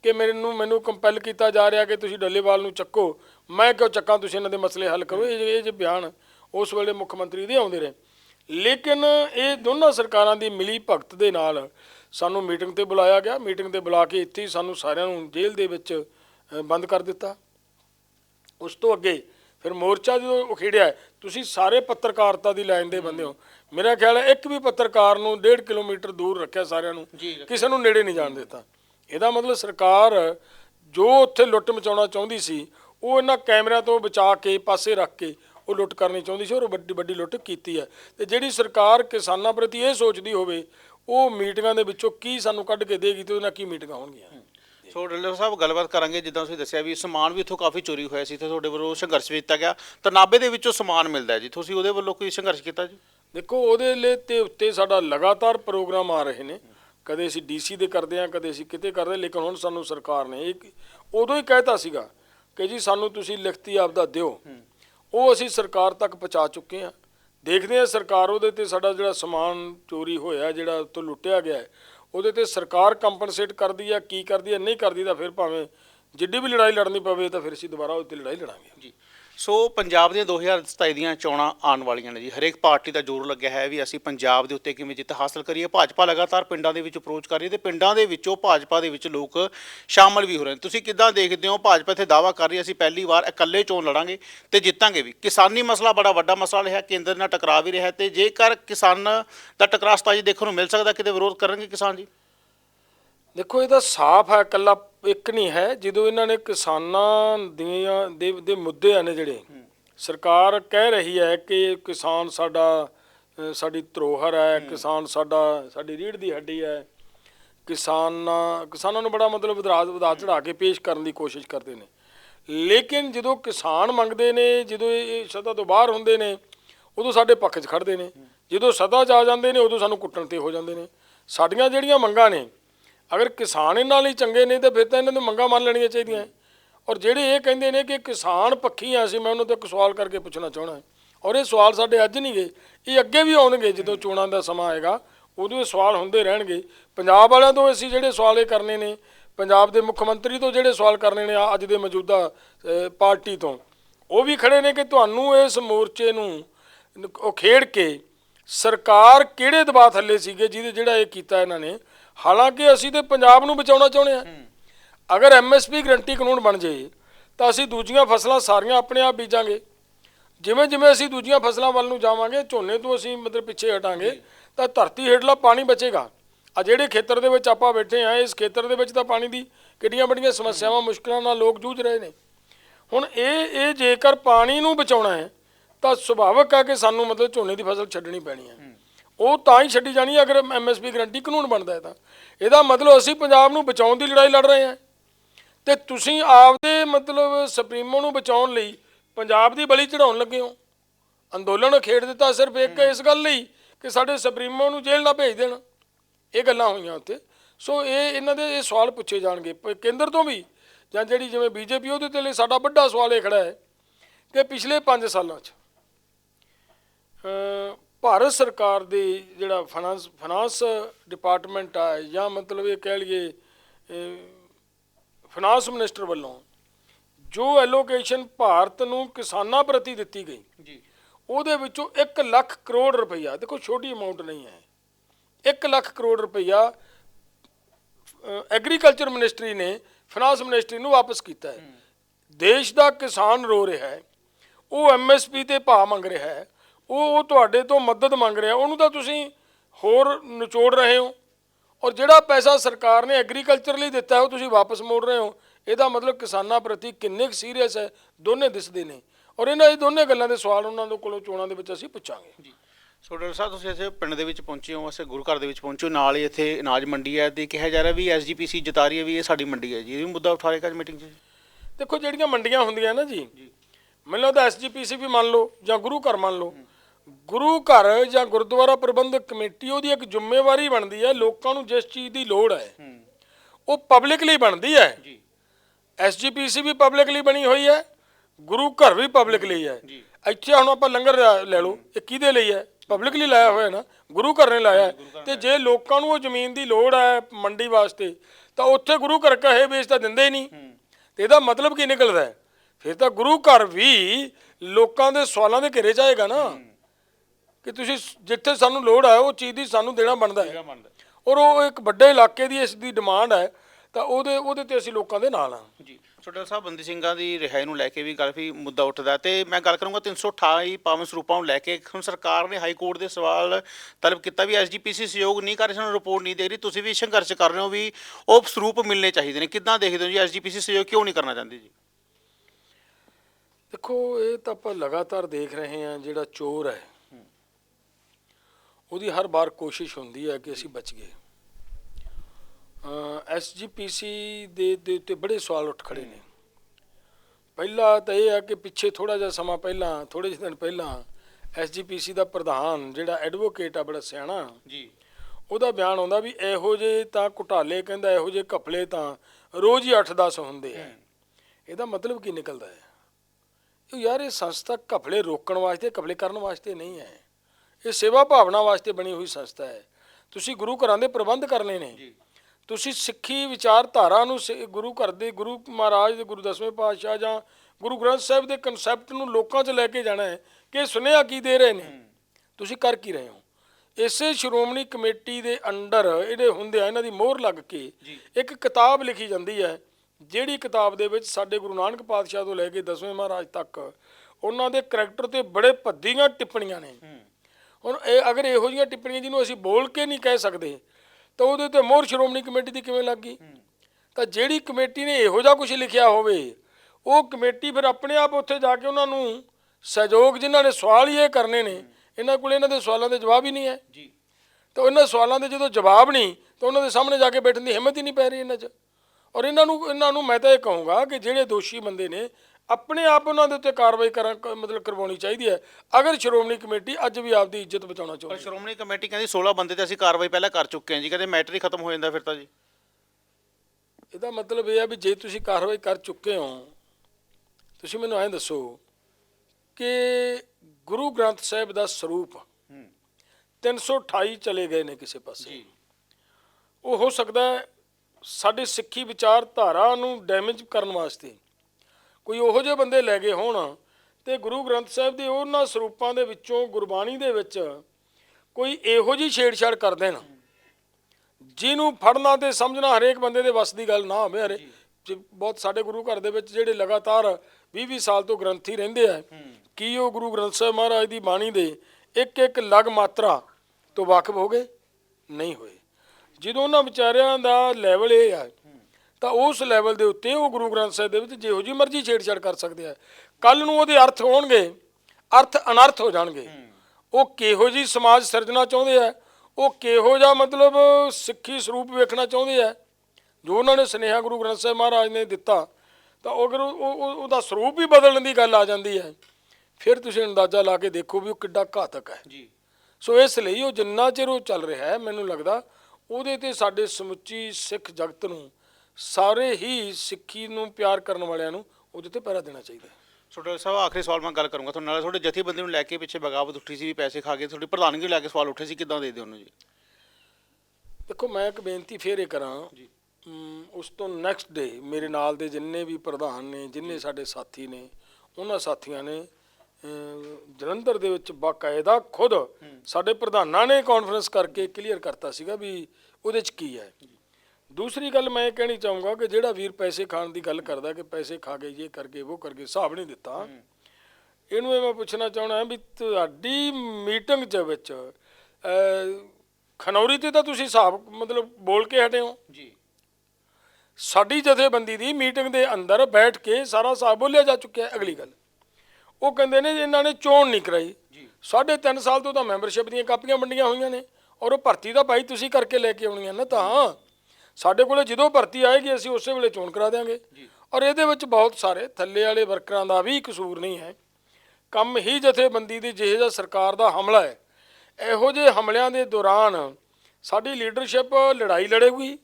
ਕਿ ਮੈਨੂੰ ਮੈਨੂੰ ਕੰਪੈਲ ਕੀਤਾ ਜਾ ਰਿਹਾ ਕਿ ਤੁਸੀਂ ਡੱਲੇਵਾਲ ਨੂੰ ਚੱਕੋ। ਮੈਂ ਕਿਉਂ ਚੱਕਾਂ? ਤੁਸੀਂ ਇਹਨਾਂ ਦੇ ਮਸਲੇ ਹੱਲ ਕਰੋ। ਇਹ ਇਹ ਜੇ ਬਿਆਨ ਉਸ ਵੇਲੇ ਮੁੱਖ ਮੰਤਰੀ ਦੇ ਆਉਂਦੇ ਰਹੇ। ਲੇਕਿਨ ਇਹ ਦੋਨਾਂ ਸਰਕਾਰਾਂ ਦੀ ਮਿਲੀ ਭਗਤ ਦੇ ਨਾਲ ਸਾਨੂੰ ਮੀਟਿੰਗ ਤੇ ਬੁਲਾਇਆ ਗਿਆ। ਮੀਟਿੰਗ ਤੇ ਬੁਲਾ ਕੇ ਇੱਥੇ ਹੀ ਸਾਨੂੰ ਸਾਰਿਆਂ ਨੂੰ ਜੇਲ੍ਹ ਦੇ ਵਿੱਚ ਬੰਦ ਕਰ ਦਿੱਤਾ। ਉਸ ਤੋਂ ਅੱਗੇ ਫਿਰ ਮੋਰਚਾ ਜਦੋਂ ਉਖੇੜਿਆ ਤੁਸੀਂ ਸਾਰੇ ਪੱਤਰਕਾਰਤਾ ਦੀ ਲਾਈਨ ਦੇ ਬੰਦੇ ਹੋ। ਮੇਰਾ ਖਿਆਲ ਹੈ ਇੱਕ ਵੀ ਪੱਤਰਕਾਰ ਨੂੰ 1.5 ਕਿਲੋਮੀਟਰ ਦੂਰ ਰੱਖਿਆ ਸਾਰਿਆਂ ਨੂੰ ਕਿਸੇ ਨੂੰ ਨੇੜੇ ਨਹੀਂ ਜਾਣ ਦਿੱਤਾ। ਇਹਦਾ ਮਤਲਬ ਸਰਕਾਰ ਜੋ ਉੱਥੇ ਲੁੱਟ ਮਚਾਉਣਾ ਚਾਹੁੰਦੀ ਸੀ ਉਹ ਇਹਨਾਂ ਕੈਮਰਿਆਂ ਤੋਂ ਬਚਾ ਕੇ ਪਾਸੇ ਰੱਖ ਕੇ ਉਹ ਲੁੱਟ ਕਰਨੀ ਚਾਹੁੰਦੀ ਸੀ ਔਰ ਵੱਡੀ ਵੱਡੀ ਲੁੱਟ ਕੀਤੀ ਹੈ। ਤੇ ਜਿਹੜੀ ਸਰਕਾਰ ਕਿਸਾਨਾਂ ਪ੍ਰਤੀ ਇਹ ਸੋਚਦੀ ਹੋਵੇ ਉਹ ਮੀਟਿੰਗਾਂ ਦੇ ਵਿੱਚੋਂ ਕੀ ਸਾਨੂੰ ਕੱਢ ਕੇ ਦੇਗੀ ਤੇ ਉਹਨਾਂ ਕੀ ਮੀਟਿੰਗਾਂ ਹੋਣਗੀਆਂ? ਸੋ ਡੱਲੇਵਾਲ ਸਾਹਿਬ ਗੱਲਬਾਤ ਕਰਾਂਗੇ ਜਿੱਦਾਂ ਤੁਸੀਂ ਦੱਸਿਆ ਵੀ ਸਮਾਨ ਵੀ ਇੱਥੋਂ ਕਾਫੀ ਚੋਰੀ ਹੋਇਆ ਸੀ ਤੇ ਤੁਹਾਡੇ ਵੱਲੋਂ ਸੰਘਰਸ਼ ਵੀ ਦਿੱਤਾ ਗਿਆ। ਤਾਂ ਨਾਭੇ ਦੇ ਵਿੱਚੋਂ ਸਮਾਨ ਮਿਲਦਾ ਹੈ ਜੀ। ਤੁਸੀਂ ਉਹਦੇ ਵੱਲੋਂ ਕੋਈ ਸੰਘਰਸ਼ ਕੀਤਾ ਜੀ? ਦੇਖੋ ਉਹਦੇ ਲਈ ਤੇ ਉੱਤੇ ਸਾਡਾ ਲਗਾਤਾਰ ਪ੍ਰੋਗਰਾਮ ਆ ਰਹੇ ਨੇ। ਕਦੇ ਅਸੀਂ ਡੀਸੀ ਦੇ ਕਰਦੇ ਹਾਂ ਕਦੇ ਅਸੀਂ ਕਿਤੇ ਕਰਦੇ ਹਾਂ, ਲੇਕਿਨ ਹੁਣ ਸਾਨੂੰ ਸਰਕਾਰ ਨੇ ਇੱਕ ਉਦੋਂ ਹੀ ਕਹਿਤਾ ਸੀਗਾ ਕਿ ਜੀ ਸਾਨੂੰ ਤੁਸੀਂ ਲਿਖਤੀ ਆਪਦਾ ਦਿਓ। ਉਹ ਅਸੀਂ ਸਰਕਾਰ ਤੱਕ ਪਹੁੰਚਾ ਚੁੱਕੇ ਹਾਂ। ਦੇਖਦੇ ਹਾਂ ਸਰਕਾਰ ਉਹਦੇ ਤੇ ਸਾਡਾ ਜਿਹੜਾ ਸਮਾਨ ਚੋਰੀ ਹੋਇਆ ਜਿਹੜਾ ਉੱਥੋਂ ਲੁੱਟਿਆ ਗਿਆ ਹੈ, ਉਹਦੇ ਤੇ ਸਰਕਾਰ ਕੰਪਨਸੇਟ ਕਰਦੀ ਆ, ਕੀ ਕਰਦੀ ਆ, ਨਹੀਂ ਕਰਦੀ ਤਾਂ ਫਿਰ ਭਾਵੇਂ ਜਿੱਡੀ ਵੀ ਲੜਾਈ ਲੜਨੀ ਪਵੇ ਤਾਂ ਫਿਰ ਅਸੀਂ ਦੁਬਾਰਾ ਉਹ ਤੇ ਲੜਾਈ ਲੜਾਂਗੇ। ਜੀ। ਸੋ ਪੰਜਾਬ ਦੀਆਂ 2027 ਦੀਆਂ ਚੋਣਾਂ ਆਉਣ ਵਾਲੀਆਂ ਨੇ ਜੀ। ਹਰੇਕ ਪਾਰਟੀ ਦਾ ਜ਼ੋਰ ਲੱਗਿਆ ਹੈ ਵੀ ਅਸੀਂ ਪੰਜਾਬ ਦੇ ਉੱਤੇ ਕਿਵੇਂ ਜਿੱਤ ਹਾਸਲ ਕਰੀਏ। ਭਾਜਪਾ ਲਗਾਤਾਰ ਪਿੰਡਾਂ ਦੇ ਵਿੱਚ ਅਪਰੋਚ ਕਰ ਰਹੀ ਹੈ ਤੇ ਪਿੰਡਾਂ ਦੇ ਵਿੱਚੋਂ ਭਾਜਪਾ ਦੇ ਵਿੱਚ ਲੋਕ ਸ਼ਾਮਲ ਵੀ ਹੋ ਰਹੇ ਨੇ। ਤੁਸੀਂ ਕਿੱਦਾਂ ਦੇਖਦੇ ਹੋ? ਭਾਜਪਾ ਇੱਥੇ ਦਾਵਾ ਕਰ ਰਹੀ ਹੈ, ਅਸੀਂ ਪਹਿਲੀ ਵਾਰ ਇਕੱਲੇ ਚੋਣ ਲੜਾਂਗੇ ਤੇ ਜਿੱਤਾਂਗੇ ਵੀ। ਕਿਸਾਨੀ ਮਸਲਾ ਬੜਾ ਵੱਡਾ ਮਸਲਾ ਰਿਹਾ, ਕੇਂਦਰ ਨਾਲ ਟਕਰਾਅ ਵੀ ਰਿਹਾ ਤੇ ਜੇਕਰ ਕਿਸਾਨ ਦਾ ਟਕਰਾਅ ਸਤਾਜੀ ਦੇਖਣ ਨੂੰ ਮਿਲ ਸਕਦਾ, ਕਿਤੇ ਵਿਰੋਧ ਕਰਨਗੇ ਕਿਸਾਨ ਜੀ? ਦੇਖੋ ਇਹਦਾ ਸਾਫ਼ ਹੈ ਇਕੱਲਾ ਇੱਕ ਨਹੀਂ ਹੈ। ਜਦੋਂ ਇਹਨਾਂ ਨੇ ਕਿਸਾਨਾਂ ਦੀਆਂ ਦੇ ਦੇ ਮੁੱਦੇ ਆ ਨੇ ਜਿਹੜੇ ਸਰਕਾਰ ਕਹਿ ਰਹੀ ਹੈ ਕਿ ਕਿਸਾਨ ਸਾਡਾ ਸਾਡੀ ਧਰੋਹਰ ਹੈ ਕਿਸਾਨ ਸਾਡਾ ਸਾਡੀ ਰੀੜ੍ਹ ਦੀ ਹੱਡੀ ਹੈ। ਕਿਸਾਨਾਂ ਕਿਸਾਨਾਂ ਨੂੰ ਬੜਾ ਮਤਲਬ ਵਧਾ ਵਧਾ ਚੜਾ ਕੇ ਪੇਸ਼ ਕਰਨ ਦੀ ਕੋਸ਼ਿਸ਼ ਕਰਦੇ ਨੇ। ਲੇਕਿਨ ਜਦੋਂ ਕਿਸਾਨ ਮੰਗਦੇ ਨੇ ਜਦੋਂ ਇਹ ਸਤਾ ਤੋਂ ਬਾਹਰ ਹੁੰਦੇ ਨੇ ਉਦੋਂ ਸਾਡੇ ਪੱਖ 'ਚ ਖੜਦੇ ਨੇ। ਜਦੋਂ 'ਚ ਆ ਜਾਂਦੇ ਨੇ ਉਦੋਂ ਸਾਨੂੰ ਕੁੱਟਣ ਤੇ ਹੋ ਜਾਂਦੇ ਨੇ। ਸਾਡੀਆਂ ਜਿਹੜੀਆਂ ਮੰਗਾਂ ਨੇ ਅਗਰ ਕਿਸਾਨ ਇਹਨਾਂ ਲਈ ਚੰਗੇ ਨੇ ਤਾਂ ਫਿਰ ਤਾਂ ਇਹਨਾਂ ਨੂੰ ਮੰਗਾਂ ਮੰਨ ਲੈਣੀਆਂ ਚਾਹੀਦੀਆਂ ਔਰ ਜਿਹੜੇ ਇਹ ਕਹਿੰਦੇ ਨੇ ਕਿ ਕਿਸਾਨ ਪੱਖੀ ਆ, ਅਸੀਂ ਮੈਂ ਉਹਨਾਂ ਤੋਂ ਇੱਕ ਸਵਾਲ ਕਰਕੇ ਪੁੱਛਣਾ ਚਾਹਣਾ ਔਰ ਇਹ ਸਵਾਲ ਸਾਡੇ ਅੱਜ ਨਹੀਂ ਗਏ, ਇਹ ਅੱਗੇ ਵੀ ਆਉਣਗੇ ਜਦੋਂ ਚੋਣਾਂ ਦਾ ਸਮਾਂ ਆਏਗਾ। ਉਦੋਂ ਇਹ ਸਵਾਲ ਹੁੰਦੇ ਰਹਿਣਗੇ। ਪੰਜਾਬ ਵਾਲਿਆਂ ਤੋਂ ਅਸੀਂ ਜਿਹੜੇ ਸਵਾਲ ਇਹ ਕਰਨੇ ਨੇ, ਪੰਜਾਬ ਦੇ ਮੁੱਖ ਮੰਤਰੀ ਤੋਂ ਜਿਹੜੇ ਸਵਾਲ ਕਰਨੇ ਨੇ ਆ ਅੱਜ ਦੇ ਮੌਜੂਦਾ ਪਾਰਟੀ ਤੋਂ, ਉਹ ਵੀ ਖੜੇ ਨੇ ਕਿ ਤੁਹਾਨੂੰ ਇਸ ਮੋਰਚੇ ਨੂੰ, ਉਹ ਖੇਡ ਕੇ ਸਰਕਾਰ ਕਿਹੜੇ ਦਬਾਅ ਥੱਲੇ ਸੀਗੇ, ਜਿਹਦੇ ਜਿਹੜਾ ਇਹ ਕੀਤਾ ਇਹਨਾਂ ਨੇ ਹਾਲਾਂਕਿ ਅਸੀਂ ਤੇ ਪੰਜਾਬ ਨੂੰ ਬਚਾਉਣਾ ਚਾਹੁੰਦੇ ਹਾਂ। ਅਗਰ ਐਮਐਸਪੀ ਗਰੰਟੀ ਕਾਨੂੰਨ ਬਣ ਜੇ ਤਾਂ ਅਸੀਂ ਦੂਜੀਆਂ ਫਸਲਾਂ ਸਾਰੀਆਂ ਆਪਣੇ ਆਪ ਬੀਜਾਂਗੇ। ਜਿਵੇਂ ਜਿਵੇਂ ਅਸੀਂ ਦੂਜੀਆਂ ਫਸਲਾਂ ਵੱਲ ਨੂੰ ਜਾਵਾਂਗੇ, ਝੋਨੇ ਤੋਂ ਅਸੀਂ ਮਤਲਬ ਪਿੱਛੇ ਹਟਾਂਗੇ, ਤਾਂ ਧਰਤੀ ਹੇਠਲਾ ਪਾਣੀ ਬਚੇਗਾ। ਆ ਜਿਹੜੇ ਖੇਤਰ ਦੇ ਵਿੱਚ ਆਪਾਂ ਬੈਠੇ ਆ ਇਸ ਖੇਤਰ ਦੇ ਵਿੱਚ ਤਾਂ ਪਾਣੀ ਦੀ ਕਿੰਨੀਆਂ ਵੱਡੀਆਂ ਸਮੱਸਿਆਵਾਂ, ਮੁਸ਼ਕਲਾਂ ਨਾਲ ਲੋਕ ਜੂਝ ਰਹੇ ਨੇ। ਹੁਣ ਇਹ ਇਹ ਜੇਕਰ ਪਾਣੀ ਨੂੰ ਬਚਾਉਣਾ ਹੈ, ਤਾਂ ਸੁਭਾਵਕ ਹੈ ਕਿ ਸਾਨੂੰ ਮਤਲਬ ਝੋਨੇ ਦੀ ਫਸਲ ਛੱਡਣੀ ਪੈਣੀ ਹੈ। ਉਹ ਤਾਂ ਹੀ ਛੱਡੀ ਜਾਣੀ ਹੈ ਅਗਰ ਐਮਐਸਪੀ ਗਰੰਟੀ ਕਾਨੂੰਨ ਬਣਦਾ ਹੈ ਤਾਂ। ਇਹਦਾ ਮਤਲਬ ਅਸੀਂ ਪੰਜਾਬ ਨੂੰ ਬਚਾਉਣ ਦੀ ਲੜਾਈ ਲੜ ਰਹੇ ਹਾਂ। ਤੇ ਤੁਸੀਂ ਆਪਦੇ ਮਤਲਬ ਸੁਪਰੀਮੋ ਨੂੰ ਬਚਾਉਣ ਲਈ ਪੰਜਾਬ ਦੀ ਬਲੀ ਚੜਾਉਣ ਲੱਗੇ ਹੋ। ਅੰਦੋਲਨ ਖੇਡ ਦਿੱਤਾ ਸਿਰਫ ਇੱਕ ਇਸ ਗੱਲ ਲਈ ਕਿ ਸਾਡੇ ਸੁਪਰੀਮੋ ਨੂੰ ਜੇਲ੍ਹ ਨਾ ਭੇਜ ਦੇਣ। ਇਹ ਗੱਲਾਂ ਹੋਈਆਂ ਉੱਥੇ। ਸੋ ਇਹ ਇਹਨਾਂ ਦੇ ਇਹ ਸਵਾਲ ਪੁੱਛੇ ਜਾਣਗੇ। ਪ- ਕੇਂਦਰ ਤੋਂ ਵੀ ਜਾਂ ਜਿਹੜੀ ਜਿਵੇਂ ਬੀਜੇਪੀ ਉਹਦੇ ਤੇ ਲਈ ਸਾਡਾ ਵੱਡਾ ਸਵਾਲ ਇਹ ਖੜਾ ਹੈ ਕਿ ਪਿਛਲੇ 5 ਸਾਲਾਂ 'ਚ ਭਾਰਤ ਸਰਕਾਰ ਦੇ ਜਿਹੜਾ ਫਾਈਨਾਂਸ ਫਾਈਨਾਂਸ ਡਿਪਾਰਟਮੈਂਟ ਆ ਜਾਂ ਮਤਲਬ ਇਹ ਕਹਿ ਲਈਏ ਫਾਈਨਾਂਸ ਮਿਨਿਸਟਰ ਵੱਲੋਂ ਜੋ ਐਲੋਕੇਸ਼ਨ ਭਾਰਤ ਨੂੰ ਕਿਸਾਨਾਂ ਪ੍ਰਤੀ ਦਿੱਤੀ ਗਈ ਜੀ। ਉਹਦੇ ਵਿੱਚੋਂ 1 ਲੱਖ ਕਰੋੜ ਰੁਪਈਆ ਦੇਖੋ ਛੋਟੀ ਅਮਾਉਂਟ ਨਹੀਂ ਹੈ 1 ਲੱਖ ਕਰੋੜ ਰੁਪਈਆ ਐਗਰੀਕਲਚਰ ਮਿਨਿਸਟਰੀ ਨੇ ਫਾਈਨਾਂਸ ਮਿਨਿਸਟਰੀ ਨੂੰ ਵਾਪਸ ਕੀਤਾ ਹੈ। ਦੇਸ਼ ਦਾ ਕਿਸਾਨ ਰੋ ਰਿਹਾ ਹੈ ਉਹ ਐਮਐਸਪੀ ਤੇ ਭਾਅ ਮੰਗ ਰਿਹਾ ਹੈ ਉਹ ਉਹ ਤੁਹਾਡੇ ਤੋਂ ਮਦਦ ਮੰਗ ਰਿਹਾ ਉਹਨੂੰ ਤਾਂ ਤੁਸੀਂ ਹੋਰ ਨਿਚੋੜ ਰਹੇ ਹੋ। ਔਰ ਜਿਹੜਾ ਪੈਸਾ ਸਰਕਾਰ ਨੇ ਐਗਰੀਕਲਚਰ ਲਈ ਦਿੱਤਾ ਉਹ ਤੁਸੀਂ ਵਾਪਸ ਮੋੜ ਰਹੇ ਹੋ। ਇਹਦਾ ਮਤਲਬ ਕਿਸਾਨਾਂ ਪ੍ਰਤੀ ਕਿੰਨੇ ਕੁ ਸੀਰੀਅਸ ਹੈ ਦੋਨੇ ਦਿਸਦੇ ਨੇ। ਔਰ ਇਹਨਾਂ ਇਹ ਦੋਨੇ ਗੱਲਾਂ ਦੇ ਸਵਾਲ ਉਹਨਾਂ ਦੇ ਕੋਲੋਂ ਚੋਣਾਂ ਦੇ ਵਿੱਚ ਅਸੀਂ ਪੁੱਛਾਂਗੇ। ਜੀ। ਸੋ ਡਾਕਟਰ ਸਾਹਿਬ ਤੁਸੀਂ ਇੱਥੇ ਪਿੰਡ ਦੇ ਵਿੱਚ ਪਹੁੰਚੇ ਹੋ ਅਸੀਂ ਗੁਰੂ ਘਰ ਦੇ ਵਿੱਚ ਪਹੁੰਚੇ ਹੋ ਨਾਲ ਹੀ ਇੱਥੇ ਅਨਾਜ ਮੰਡੀ ਹੈ ਤੇ ਕਿਹਾ ਜਾ ਰਿਹਾ ਵੀ ਐਸਜੀਪੀਸੀ ਜਤਾ ਰਹੀ ਹੈ ਵੀ ਇਹ ਸਾਡੀ ਮੰਡੀ ਹੈ ਜੀ। ਇਹ ਵੀ ਮੁੱਦਾ ਉਠਾਏਗਾ ਅੱਜ ਮੀਟਿੰਗ 'ਚ ਦੇਖੋ ਜਿਹੜੀਆਂ ਮੰਡੀਆਂ ਹੁੰਦੀਆਂ ਨਾ ਜੀ ਮੈਨੂੰ ਲੱਗਦਾ ਐਸਜੀਪੀਸੀ ਵੀ ਮੰਨ ਲਓ ਜਾਂ ਗੁਰੂ ਘਰ ਮੰਨ ਲਓ ਗੁਰੂ ਘਰ ਜਾਂ ਗੁਰਦੁਆਰਾ ਪ੍ਰਬੰਧਕ ਕਮੇਟੀ ਉਹਦੀ ਇੱਕ ਜ਼ਿੰਮੇਵਾਰੀ ਬਣਦੀ ਹੈ ਲੋਕਾਂ ਨੂੰ ਜਿਸ ਚੀਜ਼ ਦੀ ਲੋੜ ਹੈ ਉਹ ਪਬਲਿਕ ਲਈ ਬਣਦੀ ਹੈ। ਜੀ। ਐਸਜੀਪੀਸੀ ਵੀ ਪਬਲਿਕ ਲਈ ਬਣੀ ਹੋਈ ਹੈ ਗੁਰੂ ਘਰ ਵੀ ਪਬਲਿਕ ਲਈ ਹੈ। ਇੱਥੇ ਹੁਣ ਆਪਾਂ ਲੰਗਰ ਲੈ ਲਓ ਇਹ ਕਿਹਦੇ ਲਈ ਹੈ? ਪਬਲਿਕ ਲਈ ਲਾਇਆ ਹੋਇਆ ਨਾ ਗੁਰੂ ਘਰ ਨੇ ਲਾਇਆ। ਤੇ ਜੇ ਲੋਕਾਂ ਨੂੰ ਉਹ ਜ਼ਮੀਨ ਦੀ ਲੋੜ ਹੈ ਮੰਡੀ ਵਾਸਤੇ ਤਾਂ ਉੱਥੇ ਗੁਰੂ ਘਰ ਕਹੇ ਵੇਚ ਤਾਂ ਦਿੰਦੇ ਹੀ ਨਹੀਂ। ਤੇ ਇਹਦਾ ਮਤਲਬ ਕੀ ਨਿਕਲਦਾ ਫਿਰ ਤਾਂ ਗੁਰੂ ਘਰ ਵੀ ਲੋਕਾਂ ਦੇ ਸਵਾਲਾਂ ਦੇ ਘੇਰੇ ਜਾਏਗਾ ਨਾ। ਕਿ ਤੁਸੀਂ ਸ- ਜਿੱਥੇ ਸਾਨੂੰ ਲੋੜ ਹੈ ਉਹ ਚੀਜ਼ ਦੀ ਸਾਨੂੰ ਦੇਣਾ ਬਣਦਾ ਹੈ। ਔਰ ਉਹ ਇੱਕ ਵੱਡੇ ਇਲਾਕੇ ਦੀ ਇਸ ਦੀ ਡਿਮਾਂਡ ਹੈ ਤਾਂ ਉਹਦੇ ਉਹਦੇ ਤੇ ਅਸੀਂ ਲੋਕਾਂ ਦੇ ਨਾਲ ਹਾਂ। ਜੀ ਛੋਟਾ ਸਾਹਿਬ ਬੰਦੀ ਸਿੰਘਾਂ ਦੀ ਰਿਹਾਈ ਨੂੰ ਲੈ ਕੇ ਵੀ ਕਾਫੀ ਮੁੱਦਾ ਉੱਠਦਾ ਤੇ ਮੈਂ ਗੱਲ ਕਰੂੰਗਾ 328 ਪਾਵਨ ਸਰੂਪਾਂ ਨੂੰ ਲੈ ਕੇ। ਹੁਣ ਸਰਕਾਰ ਨੇ ਹਾਈ ਕੋਰਟ ਦੇ ਸਵਾਲ ਤਲਬ ਕੀਤਾ ਵੀ ਐਸਜੀਪੀਸੀ ਸਹਿਯੋਗ ਨਹੀਂ ਕਰ ਰਹੀ ਸਾਨੂੰ ਰਿਪੋਰਟ ਨਹੀਂ ਦੇ ਰਹੀ। ਤੁਸੀਂ ਵੀ ਸੰਘਰਸ਼ ਕਰ ਰਹੇ ਹੋ ਵੀ ਉਹ ਸਰੂਪ ਮਿਲਣੇ ਚਾਹੀਦੇ ਨੇ। ਕਿੱਦਾਂ ਦੇਖਦੇ ਹੋ ਜੀ ਐਸਜੀਪੀਸੀ ਸਹਿਯੋਗ ਕਿਉਂ ਨਹੀਂ ਕਰਨਾ ਚਾਹੁੰਦੀ ਜੀ? ਦੇਖੋ ਇਹ ਤਾਂ ਆਪਾਂ ਲਗਾਤਾਰ ਦੇਖ ਰਹੇ ਹਾਂ ਜਿਹੜਾ ਚੋਰ ਹੈ। ਉਹਦੀ ਹਰ ਵਾਰ ਕੋਸ਼ਿਸ਼ ਹੁੰਦੀ ਹੈ ਕਿ ਅਸੀਂ ਬਚ ਗਏ। ਐਸਜੀਪੀਸੀ ਦੇ ਦੇ ਉੱਤੇ ਬੜੇ ਸਵਾਲ ਉੱਠ ਖੜੇ ਨੇ। ਪਹਿਲਾ ਤਾਂ ਇਹ ਹੈ ਕਿ ਪਿੱਛੇ ਥੋੜਾ ਜਿਹਾ ਸਮਾਂ ਪਹਿਲਾਂ ਥੋੜੇ ਜਿਹੇ ਦਿਨ ਪਹਿਲਾਂ ਐਸਜੀਪੀਸੀ ਦਾ ਪ੍ਰਧਾਨ ਜਿਹੜਾ ਐਡਵੋਕੇਟ ਆ ਬੜਾ ਸਿਆਣਾ ਜੀ। ਉਹਦਾ ਬਿਆਨ ਆਉਂਦਾ ਵੀ ਇਹੋ ਜੇ ਤਾਂ ਘੁਟਾਲੇ ਕਹਿੰਦਾ ਇਹੋ ਜੇ ਘਪਲੇ ਤਾਂ ਰੋਜ਼ ਹੀ 8-10 ਹੁੰਦੇ ਆ। ਇਹਦਾ ਮਤਲਬ ਕੀ ਨਿਕਲਦਾ ਹੈ? ਯਾਰ ਇਹ ਸੰਸਥਾ ਘਪਲੇ ਰੋਕਣ ਵਾਸਤੇ ਘਪਲੇ ਕਰਨ ਵਾਸਤੇ ਨਹੀਂ ਹੈ। ਇਹ ਸੇਵਾ ਭਾਵਨਾ ਵਾਸਤੇ ਬਣੀ ਹੋਈ ਸੰਸਥਾ ਹੈ। ਤੁਸੀਂ ਗੁਰੂ ਘਰਾਂ ਦੇ ਪ੍ਰਬੰਧ ਕਰਨੇ ਨੇ। ਤੁਸੀਂ ਸਿੱਖੀ ਵਿਚਾਰਧਾਰਾ ਨੂੰ ਗੁਰੂ ਘਰ ਦੇ ਗੁਰੂ ਮਹਾਰਾਜ ਦੇ ਗੁਰੂ ਦਸਵੇਂ ਪਾਤਸ਼ਾਹ ਜਾਂ ਗੁਰੂ ਗ੍ਰੰਥ ਸਾਹਿਬ ਦੇ ਕਨਸੈਪਟ ਨੂੰ ਲੋਕਾਂ 'ਚ ਲੈ ਕੇ ਜਾਣਾ ਹੈ ਕਿ ਸੁਨੇਹਾ ਕੀ ਦੇ ਰਹੇ ਨੇ। ਤੁਸੀਂ ਕਰ ਕੀ ਰਹੇ ਹੋ? ਇਸੇ ਸ਼੍ਰੋਮਣੀ ਕਮੇਟੀ ਦੇ ਅੰਡਰ ਇਹਦੇ ਹੁੰਦੇ ਆ ਇਹਨਾਂ ਦੀ ਮੋਹਰ ਲੱਗ ਕੇ। ਇੱਕ ਕਿਤਾਬ ਲਿਖੀ ਜਾਂਦੀ ਹੈ ਜਿਹੜੀ ਕਿਤਾਬ ਦੇ ਵਿੱਚ ਸਾਡੇ ਗੁਰੂ ਨਾਨਕ ਪਾਤਸ਼ਾਹ ਤੋਂ ਲੈ ਕੇ ਦਸਵੇਂ ਮਹਾਰਾਜ ਤੱਕ ਉਹਨਾਂ ਦੇ ਕਰੈਕਟਰ ਤੇ ਬੜੇ ਭੱਦੀਆਂ ਟਿੱਪਣੀਆਂ ਨੇ। ਹੁਣ ਇਹ ਅਗਰ ਇਹੋ ਜਿਹੀਆਂ ਟਿੱਪਣੀਆਂ ਜਿਹਨੂੰ ਅਸੀਂ ਬੋਲ ਕੇ ਨਹੀਂ ਕਹਿ ਸਕਦੇ ਤਾਂ ਉਹਦੇ ਤੇ ਮੋਹਰ ਸ਼੍ਰੋਮਣੀ ਕਮੇਟੀ ਦੀ ਕਿਵੇਂ ਲੱਗ ਗਈ? ਤਾਂ ਜਿਹੜੀ ਕਮੇਟੀ ਨੇ ਇਹੋ ਜਿਹਾ ਕੁਝ ਲਿਖਿਆ ਹੋਵੇ ਉਹ ਕਮੇਟੀ ਫਿਰ ਆਪਣੇ ਆਪ ਉੱਥੇ ਜਾ ਕੇ ਉਹਨਾਂ ਨੂੰ ਸਹਿਯੋਗ ਜਿਨ੍ਹਾਂ ਨੇ ਸਵਾਲ ਹੀ ਇਹ ਕਰਨੇ ਨੇ ਇਹਨਾਂ ਕੋਲ ਇਹਨਾਂ ਦੇ ਸਵਾਲਾਂ ਦੇ ਜਵਾਬ ਹੀ ਨਹੀਂ ਹੈ। ਜੀ। ਤਾਂ ਉਹਨਾਂ ਸਵਾਲਾਂ ਦੇ ਜਦੋਂ ਜਵਾਬ ਨਹੀਂ ਤਾਂ ਉਹਨਾਂ ਦੇ ਸਾਹਮਣੇ ਜਾ ਕੇ ਬੈਠਣ ਦੀ ਹਿੰਮਤ ਹੀ ਨਹੀਂ ਪੈ ਰਹੀ ਇਹਨਾਂ 'ਚ। ਔਰ ਇਹਨਾਂ ਨੂੰ ਇਹਨਾਂ ਨੂੰ ਮੈਂ ਤਾਂ ਇਹ ਕਹੂੰਗਾ ਕਿ ਜਿਹੜੇ ਦੋਸ਼ੀ ਬੰਦੇ ਨੇ ਆਪਣੇ ਆਪ ਉਹਨਾਂ ਦੇ ਉੱਤੇ ਕਾਰਵਾਈ ਕਰਾਂ ਮਤਲਬ ਕਰਵਾਉਣੀ ਚਾਹੀਦੀ ਹੈ। ਅਗਰ ਸ਼੍ਰੋਮਣੀ ਕਮੇਟੀ ਅੱਜ ਵੀ ਆਪਦੀ ਇੱਜ਼ਤ ਬਚਾਉਣਾ ਪਰ ਚਾਹੁੰਦੀ ਹੈ। ਸ਼੍ਰੋਮਣੀ ਕਮੇਟੀ ਕਹਿੰਦੀ 16 ਬੰਦੇ ਤੇ ਅਸੀਂ ਕਾਰਵਾਈ ਪਹਿਲਾਂ ਕਰ ਚੁੱਕੇ ਹਾਂ ਜੀ। ਕਹਿੰਦੇ ਮੈਟਰ ਹੀ ਖਤਮ ਹੋ ਜਾਂਦਾ ਫਿਰ ਤਾਂ ਜੀ। ਇਹਦਾ ਮਤਲਬ ਇਹ ਹੈ ਵੀ ਜੇ ਤੁਸੀਂ ਕਾਰਵਾਈ ਕਰ ਚੁੱਕੇ ਹੋ ਤੁਸੀਂ ਮੈਨੂੰ ਐਂ ਦੱਸੋ ਕਿ ਗੁਰੂ ਗ੍ਰੰਥ ਸਾਹਿਬ ਦਾ ਸਰੂਪ ਹੂੰ। 328 ਚਲੇ ਗਏ ਨੇ ਕਿਸੇ ਪਾਸੇ। ਜੀ। ਉਹ ਹੋ ਸਕਦਾ ਸਾਡੇ ਸਿੱਖੀ ਵਿਚਾਰਧਾਰਾ ਨੂੰ ਡੈਮੇਜ ਕਰਨ ਵਾਸਤੇ ਕੋਈ ਉਹੋ ਜਿਹੇ ਬੰਦੇ ਲੈ ਗਏ ਹੋਣ ਤੇ ਗੁਰੂ ਗ੍ਰੰਥ ਸਾਹਿਬ ਦੇ ਉਹਨਾਂ ਸਰੂਪਾਂ ਦੇ ਵਿੱਚੋਂ ਗੁਰਬਾਣੀ ਦੇ ਵਿੱਚ ਕੋਈ ਇਹੋ ਜਿਹੀ ਛੇੜਛਾੜ ਕਰ ਦੇਣ। ਜਿਹਨੂੰ ਫੜਨਾ ਤੇ ਸਮਝਣਾ ਹਰੇਕ ਬੰਦੇ ਦੇ ਵੱਸ ਦੀ ਗੱਲ ਨਾ ਹੋਵੇ ਹਰੇ ਜੇ ਬਹੁਤ ਸਾਡੇ ਗੁਰੂ ਘਰ ਦੇ ਵਿੱਚ ਜਿਹੜੇ ਲਗਾਤਾਰ 20-20 ਸਾਲ ਤੋਂ ਗ੍ਰੰਥੀ ਰਹਿੰਦੇ ਆ ਕੀ ਉਹ ਗੁਰੂ ਗ੍ਰੰਥ ਸਾਹਿਬ ਮਹਾਰਾਜ ਦੀ ਬਾਣੀ ਦੇ ਇੱਕ ਇੱਕ ਲਗ ਮਾਤਰਾ ਤੋਂ ਵਾਕਿਫ ਹੋ ਗਏ? ਨਹੀਂ ਹੋਏ। ਜਦੋਂ ਉਹਨਾਂ ਵਿਚਾਰਿਆਂ ਦਾ ਲੈਵਲ ਇਹ ਆ ਤਾਂ ਉਸ ਲੈਵਲ ਦੇ ਉੱਤੇ ਉਹ ਗੁਰੂ ਗ੍ਰੰਥ ਸਾਹਿਬ ਦੇ ਵਿੱਚ ਜਿਹੋ ਜੀ ਮਰਜ਼ੀ ਛੇੜਛਾੜ ਕਰ ਸਕਦੇ ਆ। ਕੱਲ ਨੂੰ ਉਹਦੇ ਅਰਥ ਹੋਣਗੇ ਅਰਥ ਅਨਰਥ ਹੋ ਜਾਣਗੇ। ਉਹ ਕਿਹੋ ਜੀ ਸਮਾਜ ਸਿਰਜਣਾ ਚਾਹੁੰਦੇ ਆ? ਉਹ ਕਿਹੋ ਜਿਹਾ ਮਤਲਬ ਸਿੱਖੀ ਸਰੂਪ ਵੇਖਣਾ ਚਾਹੁੰਦੇ ਆ? ਜੋ ਉਹਨਾਂ ਨੇ ਸੁਨੇਹਾ ਗੁਰੂ ਗ੍ਰੰਥ ਸਾਹਿਬ ਮਹਾਰਾਜ ਨੇ ਦਿੱਤਾ ਤਾਂ ਉਹ ਅਗਰ ਉਹਦਾ ਸਰੂਪ ਹੀ ਬਦਲਣ ਦੀ ਗੱਲ ਆ ਜਾਂਦੀ ਹੈ ਫਿਰ ਤੁਸੀਂ ਅੰਦਾਜ਼ਾ ਲਾ ਕੇ ਦੇਖੋ ਵੀ ਉਹ ਕਿੱਡਾ ਘਾਤਕ ਹੈ। ਜੀ। ਸੋ ਇਸ ਲਈ ਉਹ ਜਿੰਨਾ ਚਿਰ ਉਹ ਚੱਲ ਰਿਹਾ ਹੈ ਮੈਨੂੰ ਲੱਗਦਾ ਉਹਦੇ ਤੇ ਸਾਡੇ ਸਮੁੱਚੀ ਸਿੱਖ ਜਗਤ ਨੂੰ ਸਾਰੇ ਹੀ ਸਿੱਖੀ ਨੂੰ ਪਿਆਰ ਕਰਨ ਵਾਲਿਆਂ ਨੂੰ ਉਹਦੇ ਤੇ ਪਹਿਰਾ ਦੇਣਾ ਚਾਹੀਦਾ ਹੈ। ਛੋਟਾ ਸਾਹਿਬ ਆਖਰੀ ਸਵਾਲ ਮੈਂ ਗੱਲ ਕਰੂੰਗਾ ਤੁਹਾਡੇ ਨਾਲ। ਤੁਹਾਡੇ ਜਥੇਬੰਦੀ ਨੂੰ ਲੈ ਕੇ ਪਿੱਛੇ ਬਗਾਵਤ ਉੱਠੀ ਸੀ ਵੀ ਪੈਸੇ ਖਾ ਕੇ ਤੁਹਾਡੀ ਪ੍ਰਧਾਨਗੀ ਨੂੰ ਲੈ ਕੇ ਸਵਾਲ ਉੱਠੇ ਸੀ ਕਿੱਦਾਂ ਦੇ ਦਿਓ ਉਹਨੂੰ ਜੀ? ਦੇਖੋ ਮੈਂ ਇੱਕ ਬੇਨਤੀ ਫੇਰ ਇਹ ਕਰਾਂ ਜੀ। ਉਸ ਤੋਂ ਨੈਕਸਟ ਡੇ ਮੇਰੇ ਨਾਲ ਦੇ ਜਿੰਨੇ ਵੀ ਪ੍ਰਧਾਨ ਨੇ ਜਿੰਨੇ ਸਾਡੇ ਸਾਥੀ ਨੇ ਉਹਨਾਂ ਸਾਥੀਆਂ ਨੇ ਜਲੰਧਰ ਦੇ ਵਿੱਚ ਬਾਕਾਇਦਾ ਖੁਦ ਸਾਡੇ ਪ੍ਰਧਾਨਾਂ ਨੇ ਕਾਨਫਰੰਸ ਕਰਕੇ ਕਲੀਅਰ ਕਰਤਾ ਸੀਗਾ ਵੀ ਉਹਦੇ 'ਚ ਕੀ ਹੈ। ਦੂਸਰੀ ਗੱਲ ਮੈਂ ਕਹਿਣੀ ਚਾਹੂੰਗਾ ਕਿ ਜਿਹੜਾ ਵੀਰ ਪੈਸੇ ਖਾਣ ਦੀ ਗੱਲ ਕਰਦਾ ਕਿ ਪੈਸੇ ਖਾ ਗਏ ਇਹ ਕਰਕੇ ਉਹ ਕਰਕੇ ਹਿਸਾਬ ਨਹੀਂ ਦਿੱਤਾ। ਇਹਨੂੰ ਇਹ ਮੈਂ ਪੁੱਛਣਾ ਚਾਹਣਾ ਵੀ ਤੁਹਾਡੀ ਮੀਟਿੰਗ ਦੇ ਵਿੱਚ ਖਨੌਰੀ ਤੇ ਤਾਂ ਤੁਸੀਂ ਹਿਸਾਬ ਮਤਲਬ ਬੋਲ ਕੇ ਹਟੇ ਹੋ। ਜੀ। ਸਾਡੀ ਜਥੇਬੰਦੀ ਦੀ ਮੀਟਿੰਗ ਦੇ ਅੰਦਰ ਬੈਠ ਕੇ ਸਾਰਾ ਹਿਸਾਬ ਬੋਲਿਆ ਜਾ ਚੁੱਕਿਆ ਅਗਲੀ ਗੱਲ ਉਹ ਕਹਿੰਦੇ ਨੇ ਇਹਨਾਂ ਨੇ ਚੋਣ ਨਹੀਂ ਕਰਾਈ। ਜੀ। ਸਾਢੇ ਤਿੰਨ ਸਾਲ ਤੋਂ ਤਾਂ ਮੈਂਬਰਸ਼ਿਪ ਦੀਆਂ ਕਾਪੀਆਂ ਵੰਡੀਆਂ ਹੋਈਆਂ ਨੇ ਔਰ ਉਹ ਭਰਤੀ ਤਾਂ ਭਾਈ ਤੁਸੀਂ ਕਰਕੇ ਲੈ ਕੇ ਆਉਣੀਆਂ ਨਾ ਤਾਂ। ਸਾਡੇ ਕੋਲੇ ਜਦੋਂ ਭਰਤੀ ਆਏਗੀ ਅਸੀਂ ਉਸੇ ਵੇਲੇ ਚੋਣ ਕਰਾ ਦਿਆਂਗੇ। ਔਰ ਇਹਦੇ ਵਿੱਚ ਬਹੁਤ ਸਾਰੇ ਥੱਲੇ ਵਾਲੇ ਵਰਕਰਾਂ ਦਾ ਵੀ ਕਸੂਰ ਨਹੀਂ ਹੈ। ਕੰਮ ਹੀ ਜਥੇਬੰਦੀ ਦੀ ਜਿਹੇ ਜਿਹਾ ਸਰਕਾਰ ਦਾ ਹਮਲਾ ਹੈ ਇਹੋ ਜਿਹੇ ਹਮਲਿਆਂ ਦੇ ਦੌਰਾਨ ਸਾਡੀ ਲੀਡਰਸ਼ਿਪ ਲੜਾਈ ਲੜੇਗੀ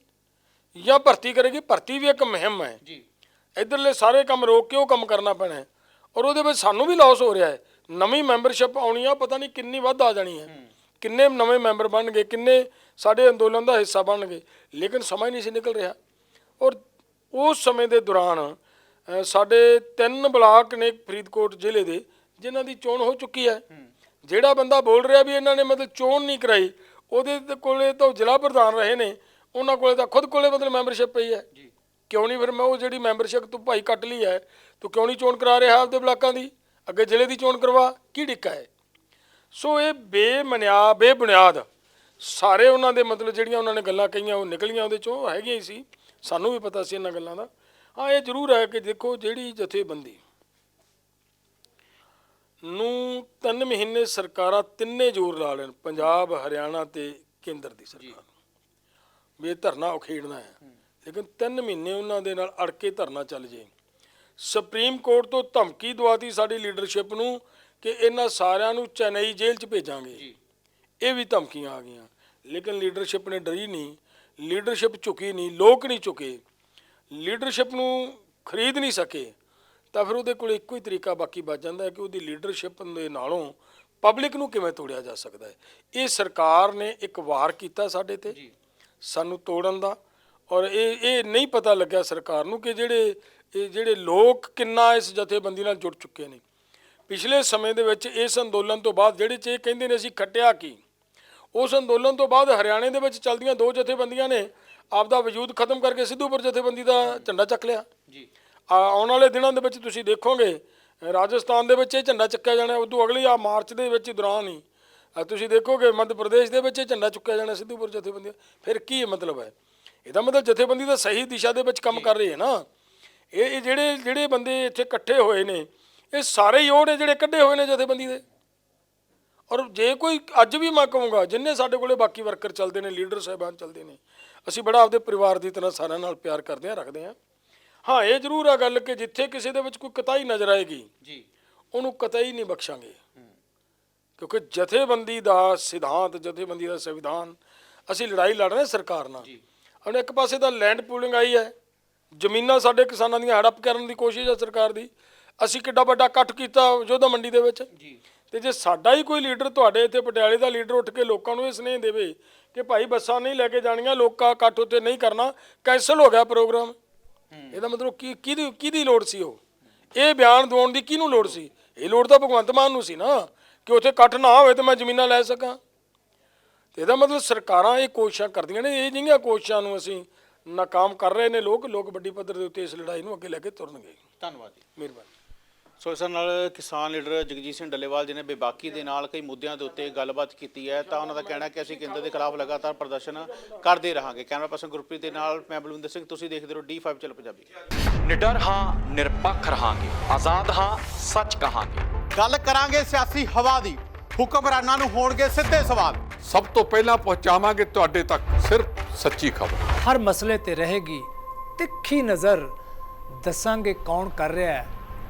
ਜਾਂ ਭਰਤੀ ਕਰੇਗੀ। ਭਰਤੀ ਵੀ ਇੱਕ ਮੁਹਿੰਮ ਹੈ। ਜੀ। ਇਧਰਲੇ ਸਾਰੇ ਕੰਮ ਰੋਕ ਕੇ ਉਹ ਕੰਮ ਕਰਨਾ ਪੈਣਾ ਹੈ। ਔਰ ਉਹਦੇ ਵਿੱਚ ਸਾਨੂੰ ਵੀ ਲਾਸ ਹੋ ਰਿਹਾ ਹੈ। ਨਵੀਂ ਮੈਂਬਰਸ਼ਿਪ ਆਉਣੀ ਆ ਪਤਾ ਨਹੀਂ ਕਿੰਨੀ ਵੱਧ ਆ ਜਾਣੀ ਹੈ। ਕਿੰਨੇ ਨਵੇਂ ਮੈਂਬਰ ਬਣਨਗੇ ਕਿੰਨੇ ਸਾਡੇ ਅੰਦੋਲਨ ਦਾ ਹਿੱਸਾ ਬਣਨਗੇ ਲੇਕਿਨ ਸਮਾਂ ਹੀ ਨਹੀਂ ਸੀ ਨਿਕਲ ਰਿਹਾ। ਔਰ ਉਸ ਸਮੇਂ ਦੇ ਦੌਰਾਨ ਸਾਡੇ ਤਿੰਨ ਬਲਾਕ ਨੇ ਫਰੀਦਕੋਟ ਜ਼ਿਲ੍ਹੇ ਦੇ ਜਿਨ੍ਹਾਂ ਦੀ ਚੋਣ ਹੋ ਚੁੱਕੀ ਹੈ। ਜਿਹੜਾ ਬੰਦਾ ਬੋਲ ਰਿਹਾ ਵੀ ਇਹਨਾਂ ਨੇ ਮਤਲਬ ਚੋਣ ਨਹੀਂ ਕਰਾਈ ਉਹਦੇ ਕੋਲੇ ਤਾਂ ਜ਼ਿਲ੍ਹਾ ਪ੍ਰਧਾਨ ਰਹੇ ਨੇ ਉਹਨਾਂ ਕੋਲੇ ਤਾਂ ਖੁਦ ਕੋਲੇ ਮਤਲਬ ਮੈਂਬਰਸ਼ਿਪ ਪਈ ਹੈ। ਕਿਉਂ ਨਹੀਂ ਫਿਰ ਮੈਂ ਉਹ ਜਿਹੜੀ ਮੈਂਬਰਸ਼ਿਪ ਤੂੰ ਭਾਈ ਕੱਟ ਲਈ ਹੈ ਤੂੰ ਕਿਉਂ ਨਹੀਂ ਚੋਣ ਕਰਾ ਰਿਹਾ ਆਪਦੇ ਬਲਾਕਾਂ ਦੀ? ਅੱਗੇ ਜ਼ਿਲ੍ਹੇ ਦੀ ਚੋਣ ਕਰਵਾ ਕੀ ਡਿੱਕਾ ਹੈ? ਸੋ ਇਹ ਬੇਮਨਿਆ, ਬੇਬੁਨਿਆਦ। ਸਾਰੇ ਉਹਨਾਂ ਦੇ ਮਤਲਬ ਜਿਹੜੀਆਂ ਉਹਨਾਂ ਨੇ ਗੱਲਾਂ ਕਹੀਆਂ, ਉਹ ਨਿਕਲੀਆਂ ਉਹਦੇ ਚੋਂ, ਹੈਗੀਆਂ ਹੀ ਸੀ। ਸਾਨੂੰ ਵੀ ਪਤਾ ਸੀ ਇਹਨਾਂ ਗੱਲਾਂ ਦਾ। ਹਾਂ, ਇਹ ਜ਼ਰੂਰ ਹੈ ਕਿ ਦੇਖੋ ਜਿਹੜੀ ਜਥੇਬੰਦੀ ਨੂੰ ਤਿੰਨ ਮਹੀਨੇ ਸਰਕਾਰਾਂ ਤਿੰਨੇ ਜ਼ੋਰ ਲਾ ਲੈਣ, ਪੰਜਾਬ, ਹਰਿਆਣਾ ਤੇ ਕੇਂਦਰ ਦੀ ਸਰਕਾਰ ਵੀ ਇਹ ਧਰਨਾ ਉਖੇੜਨਾ ਹੈ। ਲੇਕਿਨ ਤਿੰਨ ਮਹੀਨੇ ਉਹਨਾਂ ਦੇ ਨਾਲ ਅੜ ਕੇ ਧਰਨਾ ਚੱਲ ਜੇ। ਸੁਪਰੀਮ ਕੋਰਟ ਤੋਂ ਧਮਕੀ ਦਵਾਤੀ ਸਾਡੀ ਲੀਡਰਸ਼ਿਪ ਨੂੰ। ਕਿ ਇਹਨਾਂ ਸਾਰਿਆਂ ਨੂੰ ਚੇਨਈ ਜੇਲ੍ਹ 'ਚ ਭੇਜਾਂਗੇ। ਇਹ ਵੀ ਧਮਕੀਆਂ ਆ ਗਈਆਂ। ਲੇਕਿਨ ਲੀਡਰਸ਼ਿਪ ਨੇ ਡਰੀ ਨਹੀਂ। ਲੀਡਰਸ਼ਿਪ ਝੁਕੀ ਨਹੀਂ। ਲੋਕ ਨਹੀਂ ਝੁਕੇ। ਲੀਡਰਸ਼ਿਪ ਨੂੰ ਖਰੀਦ ਨਹੀਂ ਸਕੇ। ਤਾਂ ਫਿਰ ਉਹਦੇ ਕੋਲ ਇੱਕੋ ਹੀ ਤਰੀਕਾ ਬਾਕੀ ਬਚ ਜਾਂਦਾ ਹੈ ਕਿ ਉਹਦੀ ਲੀਡਰਸ਼ਿਪ ਦੇ ਨਾਲੋਂ ਪਬਲਿਕ ਨੂੰ ਕਿਵੇਂ ਤੋੜਿਆ ਜਾ ਸਕਦਾ ਹੈ। ਇਹ ਸਰਕਾਰ ਨੇ ਇੱਕ ਵਾਰ ਕੀਤਾ ਸਾਡੇ ਤੇ। ਸਾਨੂੰ ਤੋੜਨ ਦਾ। ਔਰ ਇਹ ਇਹ ਨਹੀਂ ਪਤਾ ਲੱਗਿਆ ਸਰਕਾਰ ਨੂੰ ਕਿ ਜਿਹੜੇ ਇਹ ਜਿਹੜੇ ਲੋਕ ਕਿੰਨਾ ਇਸ ਜਥੇਬੰਦੀ ਨਾਲ ਜੁੜ ਚੁੱਕੇ ਨੇ। ਪਿਛਲੇ ਸਮੇਂ ਦੇ ਵਿੱਚ ਇਸ ਅੰਦੋਲਨ ਤੋਂ ਬਾਅਦ ਜਿਹੜੇ ਚ ਇਹ ਕਹਿੰਦੇ ਨੇ ਅਸੀਂ ਖੱਟਿਆ ਕੀ ਉਸ ਅੰਦੋਲਨ ਤੋਂ ਬਾਅਦ ਹਰਿਆਣੇ ਦੇ ਵਿੱਚ ਚੱਲਦੀਆਂ ਦੋ ਜਥੇਬੰਦੀਆਂ ਨੇ ਆਪਦਾ ਵਜੂਦ ਖਤਮ ਕਰਕੇ ਸਿੱਧੂਪੁਰ ਜਥੇਬੰਦੀ ਦਾ ਝੰਡਾ ਚੱਕ ਲਿਆ। ਜੀ। ਆਉਣ ਵਾਲੇ ਦਿਨਾਂ ਦੇ ਵਿੱਚ ਤੁਸੀਂ ਦੇਖੋਗੇ ਰਾਜਸਥਾਨ ਦੇ ਵਿੱਚ ਇਹ ਝੰਡਾ ਚੱਕਿਆ ਜਾਣਾ ਉਦੋਂ ਅਗਲੀ ਆ ਮਾਰਚ ਦੇ ਵਿੱਚ ਦੌਰਾਨ ਹੀ ਤੁਸੀਂ ਦੇਖੋਗੇ ਮੱਧ ਪ੍ਰਦੇਸ਼ ਦੇ ਵਿੱਚ ਇਹ ਝੰਡਾ ਚੁੱਕਿਆ ਜਾਣਾ ਸਿੱਧੂਪੁਰ ਜਥੇਬੰਦੀ ਫਿਰ ਕੀ ਮਤਲਬ ਹੈ? ਇਹਦਾ ਮਤਲਬ ਜਥੇਬੰਦੀ ਤਾਂ ਸਹੀ ਦਿਸ਼ਾ ਦੇ ਵਿੱਚ ਕੰਮ ਕਰ ਰਹੀ ਹੈ ਨਾ। ਇਹ ਜਿਹੜੇ ਜਿਹੜੇ ਬੰਦੇ ਇੱਥੇ ਇਕੱਠੇ ਹੋਏ ਨੇ ਇਹ ਸਾਰੇ ਹੀ ਉਹ ਨੇ ਜਿਹੜੇ ਕੱਢੇ ਹੋਏ ਨੇ ਜਥੇਬੰਦੀ ਦੇ। ਔਰ ਜੇ ਕੋਈ ਅੱਜ ਵੀ ਮੈਂ ਕਹੂੰਗਾ ਜਿੰਨੇ ਸਾਡੇ ਕੋਲੇ ਬਾਕੀ ਵਰਕਰ ਚੱਲਦੇ ਨੇ ਲੀਡਰ ਸਾਹਿਬਾਨ ਚੱਲਦੇ ਨੇ ਅਸੀਂ ਬੜਾ ਆਪਦੇ ਪਰਿਵਾਰ ਦੀ ਤਰ੍ਹਾਂ ਸਾਰਿਆਂ ਨਾਲ ਪਿਆਰ ਕਰਦੇ ਹਾਂ ਰੱਖਦੇ ਹਾਂ। ਹਾਂ ਇਹ ਜ਼ਰੂਰ ਆ ਗੱਲ ਕਿ ਜਿੱਥੇ ਕਿਸੇ ਦੇ ਵਿੱਚ ਕੋਈ ਕਤਾਈ ਨਜ਼ਰ ਆਏਗੀ ਜੀ। ਉਹਨੂੰ ਕਤਈ ਨਹੀਂ ਬਖਸ਼ਾਂਗੇ। ਕਿਉਂਕਿ ਜਥੇਬੰਦੀ ਦਾ ਸਿਧਾਂਤ ਜਥੇਬੰਦੀ ਦਾ ਸੰਵਿਧਾਨ ਅਸੀਂ ਲੜਾਈ ਲੜ ਰਹੇ ਸਰਕਾਰ ਨਾਲ। ਹੁਣ ਇੱਕ ਪਾਸੇ ਤਾਂ ਲੈਂਡ ਪੂਲਿੰਗ ਆਈ ਹੈ ਜ਼ਮੀਨਾਂ ਸਾਡੇ ਕਿਸਾਨਾਂ ਦੀਆਂ ਹੜੱਪ ਕਰਨ ਦੀ ਕੋਸ਼ਿਸ਼ ਹੈ ਸਰਕਾਰ ਦੀ। ਅਸੀਂ ਕਿੱਡਾ ਵੱਡਾ ਇਕੱਠ ਕੀਤਾ ਯੋਧਾ ਮੰਡੀ ਦੇ ਵਿੱਚ। ਜੀ। ਤੇ ਜੇ ਸਾਡਾ ਹੀ ਕੋਈ ਲੀਡਰ ਤੁਹਾਡੇ ਇੱਥੇ ਪਟਿਆਲੇ ਦਾ ਲੀਡਰ ਉੱਠ ਕੇ ਲੋਕਾਂ ਨੂੰ ਇਹ ਸੁਨੇਹ ਦੇਵੇ ਕਿ ਭਾਈ ਬੱਸਾਂ ਨਹੀਂ ਲੈ ਕੇ ਜਾਣੀਆਂ ਲੋਕਾਂ ਇਕੱਠ ਉੱਤੇ ਨਹੀਂ ਕਰਨਾ ਕੈਨਸਲ ਹੋ ਗਿਆ ਪ੍ਰੋਗਰਾਮ। ਇਹਦਾ ਮਤਲਬ ਕੀ ਕਿਹਦੀ ਕਿਹਦੀ ਲੋੜ ਸੀ ਉਹ? ਇਹ ਬਿਆਨ ਦਿਵਾਉਣ ਦੀ ਕਿਹਨੂੰ ਲੋੜ ਸੀ? ਇਹ ਲੋੜ ਤਾਂ ਭਗਵੰਤ ਮਾਨ ਨੂੰ ਸੀ ਨਾ ਕਿ ਉੱਥੇ ਇਕੱਠ ਨਾ ਹੋਵੇ ਤੇ ਮੈਂ ਜ਼ਮੀਨਾਂ ਲੈ ਸਕਾਂ। ਤੇ ਇਹਦਾ ਮਤਲਬ ਸਰਕਾਰਾਂ ਇਹ ਕੋਸ਼ਿਸ਼ਾਂ ਕਰਦੀਆਂ ਨੇ ਇਹ ਜਿਹੀਆਂ ਕੋਸ਼ਿਸ਼ਾਂ ਨੂੰ ਅਸੀਂ ਨਾਕਾਮ ਕਰ ਰਹੇ ਨੇ ਲੋਕ ਲੋਕ ਵੱਡੀ ਪੱਧਰ ਦੇ ਉੱਤੇ ਇਸ ਲੜਾਈ ਨੂੰ ਅੱਗੇ ਲੈ ਕੇ ਤੁਰਨਗੇ। ਧੰਨਵਾਦ ਜੀ। ਮਿਹਰਬਾਨੀ। ਸੋ ਇਸ ਨਾਲ ਕਿਸਾਨ ਲੀਡਰ ਜਗਜੀਤ ਸਿੰਘ ਡੱਲੇਵਾਲ ਜੀ ਨੇ ਬੇਬਾਕੀ ਦੇ ਨਾਲ ਕਈ ਮੁੱਦਿਆਂ ਦੇ ਉੱਤੇ ਗੱਲਬਾਤ ਕੀਤੀ ਹੈ ਤਾਂ ਉਹਨਾਂ ਦਾ ਕਹਿਣਾ ਹੈ ਕਿ ਅਸੀਂ ਕੇਂਦਰ ਦੇ ਖਿਲਾਫ ਲਗਾਤਾਰ ਪ੍ਰਦਰਸ਼ਨ ਕਰਦੇ ਰਹਾਂਗੇ। ਕੈਮਰਾ ਪਰਸਨ ਗੁਰਪ੍ਰੀਤ ਦੇ ਨਾਲ ਮੈਂ ਬਲਵਿੰਦਰ ਸਿੰਘ ਤੁਸੀਂ ਦੇਖਦੇ ਰਹੋ D5 ਚਲ ਪੰਜਾਬੀ। ਨਿਡਰ ਹਾਂ ਨਿਰਪੱਖ ਰਹਾਂਗੇ ਆਜ਼ਾਦ ਹਾਂ ਸੱਚ ਕਹਾਂਗੇ। ਗੱਲ ਕਰਾਂਗੇ ਸਿਆਸੀ ਹਵਾ ਦੀ ਹੁਕਮਰਾਨਾਂ ਨੂੰ ਹੋਣਗੇ ਸਿੱਧੇ ਸਵਾਲ। ਸਭ ਤੋਂ ਪਹਿਲਾਂ ਪਹੁੰਚਾਵਾਂਗੇ ਤੁਹਾਡੇ ਤੱਕ ਸਿਰਫ ਸੱਚੀ ਖਬਰ। ਹਰ ਮਸਲੇ ਤੇ ਰਹੇਗੀ ਤਿੱਖੀ ਨਜ਼ਰ। ਦੱਸਾਂਗੇ ਕੌਣ ਕਰ ਰਿਹਾ ਹੈ